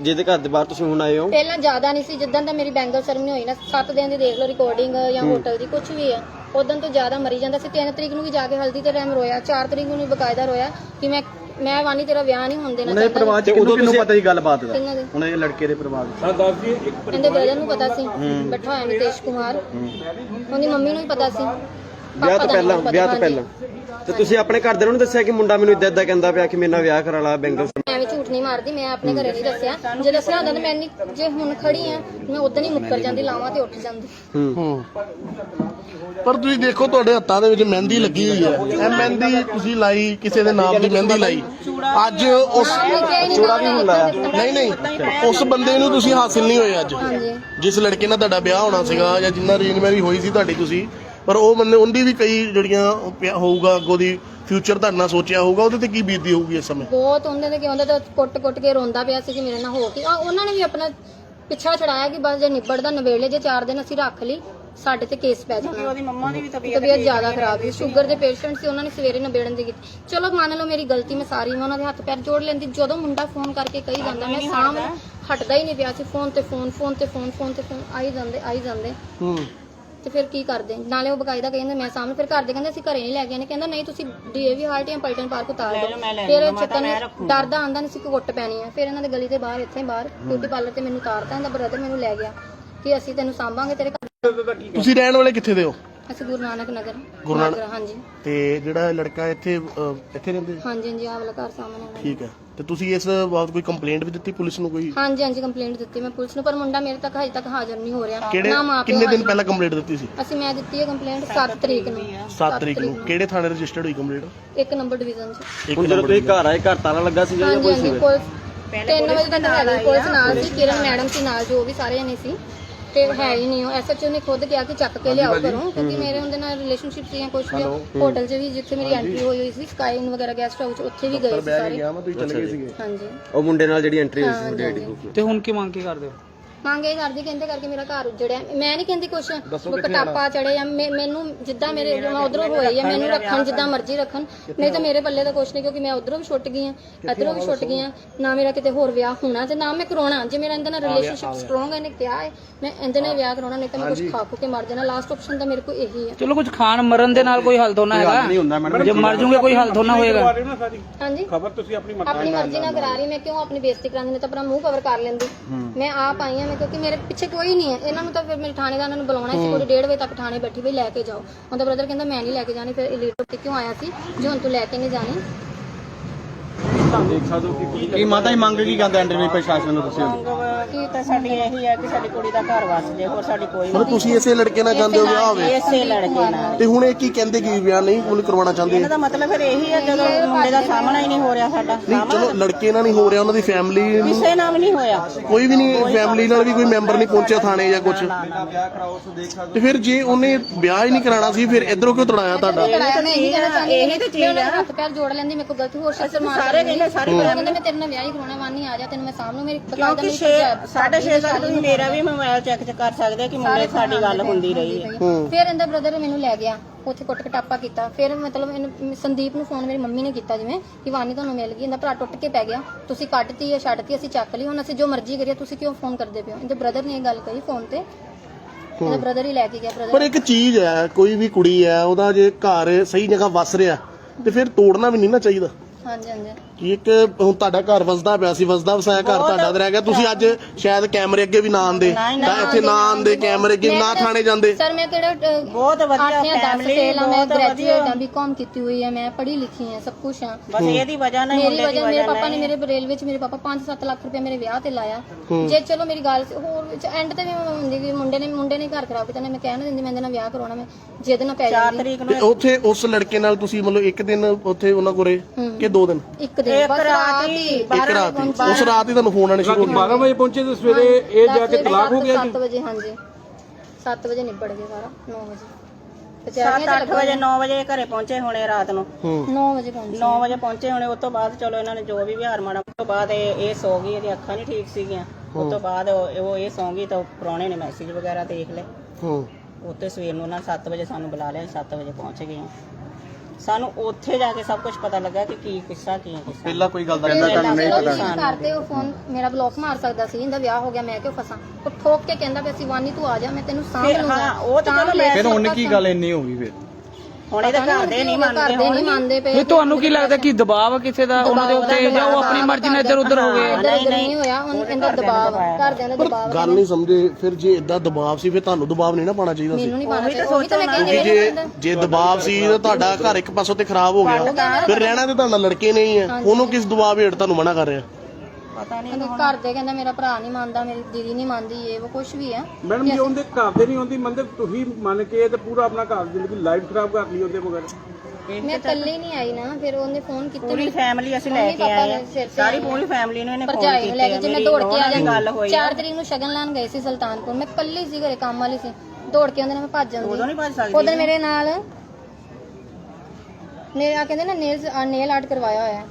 ਜਿਹਦੇ ਘਰ ਦੇ ਬਾਹਰ ਤੁਸੀਂ ਹੁਣ ਆਏ ਹੋ। ਪਹਿਲਾਂ ਜ਼ਿਆਦਾ ਨਹੀਂ ਸੀ ਜਿੱਦਾਂ ਦਾ ਮੇਰੀ ਬੈਂਗਲ ਸਰਮਨੀ ਹੋਈ ਨਾ 7 ਦਿਨ ਦੀ ਦੇਖ ਲਓ ਰਿਕਾਰਡਿੰਗ ਜਾਂ ਹੋਟਲ ਦੀ ਕੁਝ ਵੀ ਆ ਉਦੋਂ ਤੋਂ ਜ਼ਿਆਦਾ ਮਰੀ ਜਾਂਦਾ ਸੀ। 3 ਤਰੀਕ ਨੂੰ ਵੀ ਜਾ ਕੇ ਹਲਦੀ ਤੇ ਟਾਈਮ ਰੋਇਆ 4 ਤਰੀਕ ਨੂੰ ਵੀ ਬਕਾਇਦਾ ਰੋਇਆ ਕਿ ਮੈਂ ਮੈਂ ਵਾਨੀ ਤੇਰਾ ਵਿਆਹ ਨਹੀਂ ਹੋਣ ਦੇਣਾ ਉਹਨਾਂ ਦੇ ਪਰਿਵਾਰ ਚ ਕਿਹਨੂੰ ਕਿਹਨੂੰ ਪਤਾ ਸੀ ਗੱਲਬਾਤ ਦਾ? ਕਿੰਨਾਂ ਦੇ? ਉਹਨਾਂ ਦੇ ਲੜਕੇ ਦੇ ਪਰਿਵਾਰ ਚ। ਹਾਂ ਦੱਸ ਦਈਏ ਇੱਕ ਇਹਦੇ ਬ੍ਰਦਰ ਨੂੰ ਪਤਾ ਸੀ ਬੈਠਾ ਹੋਇਆ ਨਿਤੇਸ਼ ਕੁਮਾਰ। ਉਹਦੀ ਮੰਮੀ ਨੂੰ ਵੀ ਪਤਾ ਸੀ। ਵਿਆਹ ਤੋਂ ਨਹੀਂ ਪਹਿਲਾਂ ਵਿਆਹ ਤੋਂ। ਪਹਿਲਾਂ। ਤੇ ਤੁਸੀਂ ਆਪਣੇ ਘਰਦਿਆਂ ਨੂੰ ਨੀ ਦੱਸਿਆ ਕਿ ਮੁੰਡਾ ਮੈਨੂੰ ਇਦਾਂ ਇਦਾਂ ਕਹਿੰਦਾ ਪਿਆ ਕਿ ਮੇਰੇ ਨਾਲ ਵਿਆਹ ਕਰਾ ਲਾ ਬੈਂਗਲ ਮੈਂ ਐਵੇਂ ਝੂਠ ਨਹੀਂ ਮਾਰਦੀ ਮੈਂ ਆਪਣੇ ਘਰੇ ਨਹੀਂ ਦੱਸਿਆ। ਜੇ ਦੱਸਣਾ ਹੁੰਦਾ ਤਾਂ ਮੈਂ ਨਹੀਂ ਜੇ ਹੁਣ ਖੜੀ ਆ ਮੈਂ ਉਦੋਂ ਹੀ ਮੁੱਕਰ ਜਾਂਦੀ ਲਾਵਾਂ ਤੇ ਉੱਠ ਜਾਂਦੀ। ਹੂੰ। ਪਰ ਤੁਸੀਂ ਦੇਖੋ ਤੁਹਾਡੇ ਹੱਥਾਂ ਦੇ ਵਿੱਚ ਮਹਿੰਦੀ ਲੱਗੀ ਹੋਈ ਹੈ। ਇਹ ਮਹਿੰਦੀ ਤੁਸੀਂ ਲਾਈ ਕਿਸੇ ਦੇ ਨਾਮ ਦੀ ਮਹਿੰਦੀ ਲਾਈ। ਅੱਜ ਉਸ ਚੂੜਾ ਵੀ ਹੁੰਦਾ ਨਹੀਂ ਨਹੀਂ। ਉਸ ਬੰਦੇ ਨੂੰ ਤੁਸੀਂ ਹਾਸਿਲ ਨਹੀਂ ਹੋਏ ਅੱਜ। ਹਾਂਜੀ। ਜਿਸ ਲੜਕੇ ਨਾਲ ਤੁਹਾਡਾ ਵਿਆਹ ਹੋਣਾ ਸੀਗਾ ਜਾਂ ਜਿੰਨਾ ਰੇਂਜ ਮੈਰੀ ਹੋਈ ਸੀ ਤੁਹਾਡੀ ਤੁਸੀਂ ਪਰ ਉਹ ਬੰਦੇ ਉਹਦੀ ਵੀ ਕਈ ਜਿਹੜੀਆਂ ਉਹ ਪਿਆ ਹੋਊਗਾ ਅੱਗੋਂ ਦੀ ਫਿਊਚਰ ਤੁਹਾਡੇ ਨਾਲ ਸੋਚਿਆ ਹੋਊਗਾ ਉਹਦੇ ਤੇ ਕੀ ਬੀਤਦੀ ਹੋਊਗੀ ਇਸ ਸਮੇਂ? ਬਹੁਤ ਉਹਦੇ ਤੇ ਕਿ ਉਹਦੇ ਤਾਂ ਕੁੱਟ-ਕੁੱਟ ਕੇ ਰੋਂਦਾ ਪਿਆ ਸੀ ਕਿ ਮੇਰੇ ਨਾਲ ਹੋ ਕੇ। ਆ, ਉਹਨਾਂ ਨੇ ਵੀ ਆਪਣਾ ਪਿੱਛਾ ਛੜਾਇਆ ਕਿ ਬਸ ਜੇ ਨਿਬੜਦਾ ਨਵੇਲੇ ਜੇ 4 ਦਿਨ ਅਸੀਂ ਰੱਖ ਲਈ ਸਾਡੇ ਤੇ ਕੇਸ ਪੈ ਜਾਣਾ। ਉਹਦੀ ਮੰਮਾ ਦੀ ਵੀ ਤਬੀਅਤ ਤਬੀਅਤ ਜ਼ਿਆਦਾ ਖਰਾਬ ਸੀ। ਸ਼ੂਗਰ ਦੇ ਪੇਸ਼ੈਂਟ ਸੀ ਉਹਨਾਂ ਨੇ ਸਵੇਰੇ ਨਿਬੇੜਨ ਦੀ ਕੀਤੀ। ਚਲੋ ਮੰਨ ਲਓ ਮੇਰੀ ਗਲਤੀ ਮੈਂ ਸਾਰੀ ਮੈਂ ਉਹਨਾਂ ਦੇ ਹੱਥ ਪੈਰ ਜੋੜ ਲੈਂਦੀ। ਜਦੋਂ ਮੁੰਡਾ ਫੋਨ ਕਰਕੇ ਕਹੀ ਜਾਂਦਾ ਮੈਂ ਸਾਹਮਣੇ ਹਟਦਾ। ਹੀ ਨਹੀਂ ਪਿਆ ਸੀ। ਫੋਨ ਤੇ ਫੋਨ ਫੋਨ ਤੇ ਫੋਨ ਫੋਨ ਤੇ ਫੋਨ ਆਈ ਜਾਂਦੇ ਆਈ ਜਾਂਦੇ। ਹੂੰ। ਤੇ ਫਿਰ ਕੀ ਕਰਦੇ? ਨਾਲੇ ਉਹ ਬਕਾਇਦਾ ਕਹਿੰਦੇ ਮੈਂ ਸਾਹਮਣੇ ਫਿਰ ਘਰ ਦੇ ਕਹਿੰਦੇ ਅਸੀਂ ਘਰੇ ਨਹੀਂ ਲੈ ਕੇ ਆਨੇ ਕਹਿੰਦਾ ਨਹੀਂ ਤੁਸੀਂ ਡੀਏਵੀ ਹਾਰਟ ਜਾਂ ਪਲਟਨ ਪਾਰਕ ਉਤਾਰ ਲੈ ਦਿਓ। ਜਾਓ, ਮੈਂ ਲੈ ਫਿਰ ਜਾਊਂਗਾ, ਚਿੱਤਨ ਮੈਂ ਰੱਖੂੰਗਾ। ਡਰਦਾ ਆਂਦਾ ਨਹੀਂ ਸੀ ਕਿ ਗੁੱਟ ਪੈਣੀ ਹੈ ਫਿਰ ਇਹਨਾਂ ਦੇ ਗਲੀ ਦੇ ਬਾਹਰ ਇੱਥੇ ਬਾਹਰ ਬਿਊਟੀ ਪਾਰਲਰ ਤੇ ਮੈਨੂੰ ਉਤਾਰਤਾ ਇਹਦਾ ਬ੍ਰਦਰ ਮੈਨੂੰ ਲੈ ਗਿਆ ਕਿ ਅਸੀਂ ਤੈਨੂੰ ਸਾਂਭਾਂਗੇ ਤੇਰੇ ਘਰ ਤੁਸੀਂ ਰਹਿਣ ਵਾਲੇ ਕਿੱਥੇ ਦੇ ਹੋ? ਅਸੀਂ ਗੁਰੂ ਨਾਨਕ ਨਗਰ। ਗੁਰੂ ਨਾਨਕ- ਨਗਰ, ਹਾਂਜੀ। ਤੇ ਜਿਹੜਾ ਲੜਕਾ ਇੱਥੇ ਅਹ, ਇੱਥੇ ਰਹਿੰਦੇ? ਹਾਂਜੀ ਹਾਂਜੀ ਆਹ ਵਾਲਾ ਘਰ ਸਾਹਮਣੇ ਹੈ। ਠੀਕ ਹੈ। ਤੇ ਤੁਸੀਂ ਇਸ ਬਾਬਤ ਕੋਈ ਕੰਪਲੇਂਟ ਵੀ ਦਿੱਤੀ ਪੁਲਿਸ ਨੂੰ ਕੋਈ? ਹਾਂਜੀ ਹਾਂਜੀ ਕੰਪਲੇਂਟ ਦਿੱਤੀ ਮੈਂ ਪੁਲਿਸ ਨੂੰ ਪਰ ਮੁੰਡਾ ਮੇਰੇ ਤੱਕ ਹਜੇ ਤੱਕ ਹਾਜ਼ਰ ਨਹੀਂ ਹੋ ਰਿਹਾ। ਕਿਹੜੇ ਨਾ ਮਾਂ ਪਿਓ ਕਿੰਨੇ ਦਿਨ ਹਾਜ਼ਰ। ਪਹਿਲਾਂ ਕੰਪਲੇਂਟ ਦਿੱਤੀ ਸੀ? ਅਸੀਂ ਮੈਂ ਦਿੱਤੀ ਹੈ ਕੰਪਲੇਂਟ 7 ਤਰੀਕ ਨੂੰ। 7 ਤਰੀਕ ਨੂੰ। ਕਿਹੜੇ ਥਾਣੇ ਰਜਿਸਟਰਡ ਹੋਈ ਕੰਪਲੇਂਟ ਇੱਕ ਨੰਬਰ ਡਿਵੀਜ਼ਨ 'ਚ। ਇੱਕ ਹੁਣ ਜਦੋਂ ਤੁਸੀਂ ਘਰ ਆਏ ਘਰ ਤਾਲਾ ਲੱਗਾ ਸੀ ਜਾਂ ਹਾਂਜੀ ਕੋਈ ਹਾਂਜੀ ਸੀ ਪੁਲਿਸ 3 ਵਜੇ ਤੱਕ ਹੈਗੀ ਪੁਲਿਸ ਨਾਲ ਸੀ ਕਿਰਨ ਮੈਡਮ ਸੀ ਨਾਲ ਜੋ ਵੀ ਸਾਰੇ ਜਣੇ ਸੀ। ਤੇ ਹੈ ਹੀ ਨਹੀਂ। ਉਹ ਐਸਐਚਓ ਨੇ ਖੁਦ ਕਿਹਾ ਕਿ ਚੱਕ ਕੇ ਲਿਆਓ ਕਰੋ ਕਿਉਂਕਿ ਮੇਰੇ ਉਹਦੇ ਨਾਲ ਰਿਲੇਸ਼ਨਸ਼ਿਪ ਸੀ ਜਾਂ ਕੁਝ ਵੀ ਹੋਟਲ 'ਚ ਵੀ ਜਿੱਥੇ ਮੇਰੀ ਐਂਟਰੀ ਹੋਈ ਹੋਈ ਸੀ ਸਕਾਈਨ ਵਗੈਰਾ ਗੈਸਟ ਹਾਊਸ ਉੱਥੇ ਵੀ ਗਏ ਸੀ ਸਾਰੇ। ਗਿਆ ਮੈਂ ਤੁਸੀਂ ਚਲੇ ਗਏ ਸੀਗੇ ਹਾਂਜੀ। ਉਹ ਮੁੰਡੇ ਨਾਲ ਜਿਹੜੀ ਐਂਟਰੀ ਹੋਈ ਸੀ ਤੁਹਾਡੀ। ਆਈਡੀ ਤੇ ਹੁਣ ਕੀ ਮੰਗ ਕੀ ਕਰਦੇ ਹੋ? ਮੰਗ ਇਹ ਕਰਦੀ ਕਹਿੰਦੇ ਕਰਕੇ ਮੇਰਾ ਘਰ ਉਜੜਿਆ। ਮੈਂ ਨਹੀਂ ਕਹਿੰਦੀ ਕੁਛ ਕਟਾਪਾ ਚੜੇ ਜਾਂ ਮੈਂ- ਮੈਨੂੰ ਜਿੱਦਾਂ ਮੇਰੇ ਮੈਂ ਉਧਰੋਂ ਹੋਈ ਆ ਮੈਨੂੰ ਰੱਖਣ ਜਿੱਦਾਂ ਮਰਜ਼ੀ ਰੱਖਣ। ਨਹੀਂ ਤਾਂ ਮੇਰੇ ਪੱਲੇ ਤਾਂ ਕੁਛ ਨਹੀਂ ਕਿਉਂਕਿ ਮੈਂ ਉਧਰੋਂ ਵੀ ਛੁੱਟ ਗਈ ਆ ਇਧਰੋਂ ਵੀ ਛੁੱਟ ਗਈ ਆ। ਨਾ ਮੇਰਾ ਕਿਤੇ ਹੋਰ ਵਿਆਹ ਹੋਣਾ ਤੇ ਨਾ ਮੈਂ ਕਰਾਉਣਾ। ਜੇ ਮੇਰਾ ਇਹਦੇ ਨਾਲ ਰਿਲੇਸ਼ਨਸ਼ਿਪ ਸਟਰੋਂਗ ਇਹਨੇ ਕਿਹਾ ਹੈ ਮੈਂ ਇਹਦੇ ਨਾਲ ਵਿਆਹ ਕਰਾਉਣਾ ਨਹੀਂ ਤਾਂ ਮੈਂ ਕੁਝ ਖਾ ਖੂ ਕੇ ਮਰ ਜਾਣਾ। ਲਾਸਟ ਆਪਸ਼ਨ ਤਾਂ ਮੇਰੇ ਕੋਲ ਇਹੀ ਹੈ ਚਲੋ ਕੁਝ ਖਾਣ ਮਰਨ ਦੇ ਨਾਲ ਕੋਈ ਹੱਲ ਥੋੜਾ ਨਹੀਂ ਹੈਗਾ। ਹੁੰਦਾ ਮੈਡਮ। ਜੇ ਮਰ ਜੂਗੇ ਕੋਈ ਹੱਲ ਥੋੜਾ ਹੋਏਗਾ। ਰਹੇ ਹੋ ਨਾ ਸਾਰੀ? ਹਾਂਜੀ। ਖਬਰ ਤੁਸੀਂ ਆਪਣੀ ਮਰਜ਼ੀ ਆਪਣੀ ਮਰਜ਼ੀ ਨਾਲ ਕਰਾ ਰਹੀ ਮੈਂ ਕਿਉਂ ਆਪਣੀ ਬੇਇੱਜ਼ਤੀ ਕਰਾਂਦੀ ਨਹੀਂ ਤਾਂ ਆਪਣਾ ਮੂੰਹ ਕਵਰ ਕਰ ਲੈਂਦੀ। ਮੈਂ ਆਪ ਆਈ ਹਾਂ ਮੈਂ ਕਿਉਂਕਿ ਮੇਰੇ ਪਿੱਛੇ ਕੋਈ ਨਹੀਂ ਹੈ। ਇਹਨਾਂ ਨੂੰ ਤਾਂ ਫਿਰ ਮੇਰੇ ਥਾਣੇਦਾਰਾਂ ਨੂੰ ਬੁਲਾਉਣਾ ਸੀ ਕੋਈ 1:30 ਵਜੇ ਤੱਕ ਥਾਣੇ ਬੈਠੀ ਵੀ ਲੈ ਕੇ ਜਾਓ। ਉਹਦਾ ਬ੍ਰਦਰ ਕਹਿੰਦਾ ਮੈਂ ਨਹੀਂ ਲੈ ਕੇ ਜਾਣੀ ਫਿਰ ਇਲੀਟ ਤੇ ਕਿਉਂ ਆਇਆ ਸੀ? ਜੇ ਹੁਣ ਤੂੰ ਲੈ ਕੇ ਨਹੀਂ ਜਾਣੀ। ਕੀ ਮਾਤਾ ਹੀ ਮੰਗ ਕੀ ਕਰਦੇ ਐਂਟਰੀ ਪ੍ਰਸ਼ਾਸਨ ਨੂੰ ਤੁਸੀਂ? ਕੀ ਤਾਂ ਸਾਡੀ ਇਹੀ ਹੈ ਕਿ ਸਾਡੀ ਕੁੜੀ ਦਾ ਘਰ ਵਸ ਜੇ ਹੋਰ ਸਾਡੀ ਕੋਈ ਮਤਲਬ ਤੁਸੀਂ ਇਸੇ ਲੜਕੇ ਨਾਲ ਚਾਹੁੰਦੇ ਹੋ ਵਿਆਹ ਹੋਵੇ ਇਸੇ ਲੜਕੇ ਨਾਲ। ਤੇ ਹੁਣ ਇਹ ਕੀ ਕਹਿੰਦੇ ਕਿ ਵਿਆਹ ਨਹੀਂ ਉਹਨੂੰ ਕਰਵਾਉਣਾ ਚਾਹੁੰਦੇ? ਇਹਨਾਂ ਦਾ ਮਤਲਬ ਫਿਰ ਇਹੀ ਹੈ ਜਦੋਂ ਮੁੰਡੇ ਦਾ ਸਾਹਮਣਾ ਹੀ ਨਹੀਂ ਹੋ ਰਿਹਾ ਸਾਡਾ। ਨਹੀਂ ਚਲੋ ਲੜਕੇ ਨਾਲ ਨਹੀਂ ਹੋ ਰਿਹਾ ਉਹਨਾਂ ਦੀ ਫੈਮਿਲੀ ਕਿਸੇ ਨਾਲ ਵੀ ਨਹੀਂ ਹੋਇਆ। ਕੋਈ ਵੀ ਨਹੀਂ ਫੈਮਿਲੀ ਨਾਲ ਵੀ ਕੋਈ ਮੈਂਬਰ ਨਹੀਂ ਪਹੁੰਚਿਆ ਥਾਣੇ ਜਾਂ ਕੁਝ ਤੇ ਫਿਰ ਜੇ ਉਹਨੇ ਵਿਆਹ ਹੀ ਨਹੀਂ ਕਰਾਉਣਾ ਸੀ ਫਿਰ ਇਧਰੋਂ ਕਿਉਂ ਤੜਾਇਆ ਤੁਹਾਡਾ? ਕਰਾਇਆ ਮੈਂ ਇਹੀ ਕਹਿਣਾ ਚਾਹੁੰਦੀ ਇਹੀ ਤਾਂ ਚੀਜ਼ ਹੈ ਹੱਥ ਪੈਰ ਜੋੜ ਲੈਂਦੀ ਮੇਰੇ ਕੋਲ ਗਲਤੀ ਹੋਰ ਸ਼ਖਸ ਮਾਰ ਸਾਰੇ ਕਹਿੰਦੇ ਸਾਰੇ ਕਹਿੰਦੇ ਮੈਂ ਤੇਰੇ ਨਾਲ ਵਿਆਹ ਹੀ ਕਰਾਉਣਾ ਵਾਨੀ ਆ ਜਾ ਤੈਨੂੰ ਮੈਂ ਸਾਹਮਣੇ ਮੇਰੀ ਬਕਾਇਦਾ ਕਿਉਂਕਿ ਮੇਰੀ ਛੇ ਤੱਕ ਤੁਸੀਂ ਮੇਰਾ ਵੀ ਮੋਬਾਈਲ ਚੈੱਕ ਕਰ ਸਕਦੇ ਆ ਕਿ ਮੁੰਡੇ ਸਾਡੀ ਗੱਲ ਹੁੰਦੀ ਰਹੀ ਹੈ। ਫਿਰ ਇਹਦਾ ਬ੍ਰਦਰ ਮੈਨੂੰ ਲੈ ਗਿਆ ਉੱਥੇ ਕੁੱਟ ਕਟਾਪਾ ਕੀਤਾ। ਫਿਰ ਮਤਲਬ ਇਹਨੂੰ ਸੰਦੀਪ ਨੂੰ ਫੋਨ ਮੇਰੀ ਮੰਮੀ ਨੇ ਕੀਤਾ ਜਿਵੇਂ ਕਿ ਵਾਨੀ ਤੁਹਾਨੂੰ ਮਿਲ ਗਈ ਇਹਦਾ ਭਰਾ ਟੁੱਟ ਕੇ ਪੈ ਗਿਆ। ਤੁਸੀਂ ਕੱਢਤੀ ਹੈ ਛੱਡਤੀ ਅਸੀਂ ਚੱਕ ਲਈ ਹੁਣ ਅਸੀਂ ਜੋ ਮਰਜ਼ੀ ਕਰੀਏ ਤੁਸੀਂ ਕਿਉਂ ਫੋਨ ਕਰਦੇ ਪਿਓ ਇਹਦੇ ਬ੍ਰਦਰ ਨੇ ਇਹ ਗੱਲ ਕਹੀ ਫੋਨ ਤੇ। ਇਹਦਾ ਬ੍ਰਦਰ ਹੀ ਲੈ ਕੇ ਗਿਆ ਪਰ ਬ੍ਰਦਰ ਇੱਕ ਚੀਜ਼ ਹੈ ਕੋਈ ਵੀ ਕੁੜੀ ਹੈ ਉਹਦਾ ਜੇ ਘਰ ਸਹੀ ਜਗ੍ਹਾ ਵਸ ਰਿਹਾ ਤੇ ਫਿਰ ਤੋੜਨਾ ਵੀ ਨਹੀਂ ਨਾ ਚਾਹੀਦਾ। ਹਾਂਜੀ ਹਾਂਜੀ। ਕਿ ਇੱਕ ਹੁਣ ਤੁਹਾਡਾ ਘਰ ਵਸਦਾ ਪਿਆ ਸੀ ਵਸਦਾ ਵਸਾਇਆ ਘਰ ਤੁਹਾਡਾ ਤੇ ਰਹਿ ਗਿਆ। ਤੁਸੀਂ ਅੱਜ ਸ਼ਾਇਦ ਕੈਮਰੇ ਅੱਗੇ ਵੀ ਨਾ ਆਂਦੇ ਤਾਂ ਇੱਥੇ ਨਾ ਆਂਦੇ ਕੈਮਰੇ ਅੱਗੇ ਨਾ ਥਾਣੇ ਜਾਂਦੇ। ਸਰ ਮੈਂ ਕਿਹੜਾ ਬਹੁਤ ਵਧੀਆ ਅੱਠ ਜਾਂ 10 family, ਫੇਲ ਆ ਮੈਂ ਬਹੁਤ ਗ੍ਰੈਜੂਏਟ ਵਧੀਆ। ਹਾਂ ਬੀਕਾਮ ਕੀਤੀ ਹੋਈ ਹੈ ਮੈਂ ਪੜ੍ਹੀ ਲਿਖੀ ਹਾਂ ਸਭ ਕੁਝ ਹਾਂ ਬਸ ਇਹਦੀ ਵਜ੍ਹਾ ਨਾਲ ਮੇਰੀ ਮੁੰਡੇ ਦੀ ਵਜ੍ਹਾ ਮੇਰੇ ਵਜ੍ਹਾ ਪਾਪਾ ਨੇ ਮੇਰੇ ਰੇਲਵੇ ਚ ਮੇਰੇ ਪਾਪਾ 5-7 ਲੱਖ ਰੁਪਏ ਮੇਰੇ ਵਿਆਹ ਤੇ ਲਾਇਆ। ਜੇ ਚਲੋ ਮੇਰੀ ਗੱਲ ਸੀ- ਹੋਰ ਵਿੱਚ ਐਂਡ ਤੇ ਵੀ ਮੈਂ ਹੁੰਦੀ ਕਿ ਮੁੰਡੇ ਨੇ ਮੁੰਡੇ ਨੇ ਘਰ ਖਰਾਬ ਕੀਤਾ ਨੇ ਮੈਂ ਕਹਿ ਨਾ ਦਿੰਦੀ ਮੈਂ ਇਹਦੇ ਨਾਲ ਵਿਆਹ ਕਰਾਉਣਾ ਮੈਂ ਜਿੱਦ ਨਾਲ ਪੈ 4 ਜਾਂਦੀ। ਤਰੀਕ ਤੇ ਨੂੰ ਉੱਥੇ ਉਸ ਲੜਕੇ ਨਾਲ ਤੁਸੀਂ ਮਤਲਬ ਇੱਕ ਦਿਨ ਉੱਥੇ ਉਹਨਾਂ ਕੋਲੇ ਕਿ ਦੋ ਦਿਨ। ਇੱਕ ਦਿਨ। ਇੱਕ ਬਸ ਰਾਤ ਹੀ, ਹੀ ਇੱਕ ਰਾਤ ਹੀ ਉਸ ਰਾਤ ਹੀ ਤੁਹਾਨੂੰ ਫੋਨ ਆਣੇ ਸ਼ੁਰੂ ਹੋ ਗਏ 12 ਵਜੇ ਪਹੁੰਚੇ ਤੇ ਸਵੇਰੇ ਇਹ ਜਾ ਕੇ ਤਲਾਕ ਹੋ ਗਿਆ 7 ਵਜੇ ਹਾਂਜੀ। 7 ਵਜੇ ਨਿਬੜ ਗਿਆ ਸਾਰਾ 9 ਵਜੇ। 7 8 ਵਜੇ 9 ਵਜੇ ਘਰੇ ਪਹੁੰਚੇ ਹੋਣੇ ਰਾਤ ਨੂੰ। 9 ਵਜੇ ਪਹੁੰਚੀ 9 ਵਜੇ ਪਹੁੰਚੇ ਹੋਣੇ ਉਸ ਤੋਂ ਬਾਅਦ ਚਲੋ ਇਹਨਾਂ ਨੇ ਜੋ ਵੀ ਵਿਹਾਰ ਮਾੜਾ ਉਸ ਤੋਂ ਬਾਅਦ ਇਹ ਇਹ ਸੌ ਗਈ ਇਹਦੀਆਂ ਅੱਖਾਂ ਨਹੀਂ ਠੀਕ ਸੀਗੀਆਂ। ਉਸ ਤੋਂ ਬਾਅਦ ਉਹ ਉਹ ਇਹ ਸੌਂ ਗਈ ਤਾਂ ਪ੍ਰਾਹੁਣੇ ਨੇ ਮੈਸੇਜ ਵਗੈਰਾ ਦੇਖ ਲਏ। ਹੂੰ। ਉੱਤੇ ਸਵੇਰ ਨੂੰ ਉਹਨਾਂ 7 ਵਜੇ ਸਾਨੂੰ ਬੁਲਾ ਲਿਆ 7 ਵਜੇ ਪਹੁੰਚ ਗਏ। ਹਾਂ। ਸਾਨੂੰ ਉੱਥੇ ਜਾ ਕੇ ਸਭ ਕੁਝ ਪਤਾ ਲੱਗਾ ਕਿ ਕੀ ਕਿੱਸਾ ਕੀ ਹੈ ਕਿੱਸਾ। ਪਹਿਲਾਂ ਕੋਈ ਗੱਲ ਦਾ ਚਲੋ ਤੁਸੀਂ ਕਰਦੇ ਉਹ ਫੋਨ ਮੇਰਾ ਬਲੌਕ ਮਾਰ ਸਕਦਾ ਸੀ ਇਹਦਾ ਵਿਆਹ ਹੋ ਗਿਆ ਮੈਂ ਕਿਉਂ ਫਸਾਂ? ਉਹ ਠੋਕ ਕੇ ਕਹਿੰਦਾ ਵੀ ਅਸੀਂ ਵਾਨੀ ਤੂੰ ਆ ਜਾ ਮੈਂ ਤੈਨੂੰ ਸਾਂਭ ਫਿਰ ਲੂੰਗਾ। ਹਾਂ, ਉਹ ਤਾਂ ਚਲੋ ਮੈਂ- ਫਿਰ ਉਹਨੇ ਕੀ ਗੱਲ ਇੰਨੀ ਹੋ ਗਈ ਫਿਰ? ਹੁਣ ਇਹਦੇ ਘਰ ਦੇ ਨਹੀਂ ਮੰਨਦੇ ਘਰ ਦੇ ਹੁਣ ਨਹੀਂ ਮੰਨਦੇ ਪਏ ਨਹੀਂ ਤੁਹਾਨੂੰ ਕੀ ਲੱਗਦਾ ਕਿ ਦਬਾਅ ਆ ਕਿਸੇ ਦਾ ਉਹਨਾਂ ਦੇ ਉੱਤੇ ਜਾਂ ਉਹ ਆਪਣੀ ਮਰਜ਼ੀ ਨਾਲ ਇੱਧਰ ਉੱਧਰ ਹੋ ਗਏ? ਉੱਧਰ ਨਹੀਂ ਹੋਇਆ ਹੁਣ ਇਹਦਾ ਦਬਾਅ ਘਰਦਿਆਂ ਦਾ ਦਬਾਅ ਗੱਲ ਨਹੀਂ। ਸਮਝੇ ਫਿਰ ਜੇ ਇਦਾਂ ਦਬਾਅ ਸੀ ਫਿਰ ਤੁਹਾਨੂੰ ਦਬਾਅ ਨਹੀਂ ਨਾ ਪਾਣਾ ਚਾਹੀਦਾ ਸੀ। ਮੈਨੂੰ ਨਹੀਂ ਪਾਣਾ ਚਾਹੀਦਾ ਉਹੀ ਤਾਂ ਮੈਂ ਕਹਿੰਦੀ ਕਿਉਂਕਿ ਜੇ ਜੇ ਦਬਾਅ ਸੀ ਤਾਂ ਤੁਹਾਡਾ ਘਰ ਇੱਕ ਪਾਸੋਂ ਤੇ ਖਰਾਬ ਹੋ ਗਿਆ। ਫਿਰ ਰਹਿਣਾ ਤੇ ਤੁਹਾਡਾ ਲੜਕੇ ਨਹੀਂ ਹੈ। ਉਹਨੂੰ ਕਿਸ ਦਬਾਅ ਹੇਠ ਤੁਹਾਨੂੰ ਮਨਾ ਕਰ ਰਿਹਾ? ਪਤਾ ਨਹੀਂ ਕਹਿੰਦੇ ਘਰ ਦੇ ਕਹਿੰਦਾ ਮੇਰਾ ਭਰਾ ਨਹੀਂ ਮੰਨਦਾ ਮੇਰੀ ਦੀਦੀ ਨਹੀਂ ਮੰਨਦੀ ਇਹ ਉਹ ਕੁਝ ਵੀ ਹੈ ਮੈਡਮ ਜੀ ਉਹਦੇ ਘਰ ਦੇ ਨਹੀਂ ਹੁੰਦੀ ਮੰਨਦੇ ਤੁਸੀਂ ਮੰਨ ਕੇ ਤੇ ਪੂਰਾ ਆਪਣਾ ਘਰ ਦੀ ਜ਼ਿੰਦਗੀ ਲਾਈਫ ਖਰਾਬ ਕਰ ਲਈ ਉਹਦੇ ਮਗਰ। ਮੈਂ ਇਕੱਲੀ ਨਹੀਂ ਆਈ ਨਾ ਫਿਰ ਉਹਨੇ ਫੋਨ ਕੀਤੇ ਪੂਰੀ ਫੈਮਿਲੀ ਅਸੀਂ ਲੈ ਮੰਮੀ ਕੇ ਪਾਪਾ ਆਏ ਦੇ ਹਾਂ ਸਿਰ ਤੇ ਸਾਰੀ ਪੂਰੀ ਫੈਮਿਲੀ ਨੂੰ ਇਹਨੇ ਫੋਨ ਭਰਜਾਈ ਨੂੰ ਲੈ ਕੇ ਕੀਤੇ ਜੇ ਮੈਂ ਮੇਰੀ ਦੌੜ ਕੇ ਆ ਜਾਂਦੀ। 4 ਤਰੀਕ ਨੂੰ ਸ਼ਗਨ ਲਾਣ ਗਏ ਸੀ ਸੁਲਤਾਨਪੁਰ। ਮੈਂ ਇਕੱਲੀ ਸੀ ਘਰੇ ਕੰਮ ਵਾਲੀ ਸੀ। ਦੌੜ ਕੇ ਆਉਂਦੇ ਨੇ ਮੈਂ ਭੱਜ ਜਾਂਦੀ। ਉਦੋਂ ਨਹੀਂ ਭੱਜ ਸਕਦੀ ਉਧਰ ਮੇਰੇ ਨਾਲ ਨੇ ਆ ਕਹਿੰਦੇ ਨਾ ਨੇਲਸ ਨੇਲ ਆਰਟ ਕਰਵਾਇਆ ਹੋਇਆ। ਹੈ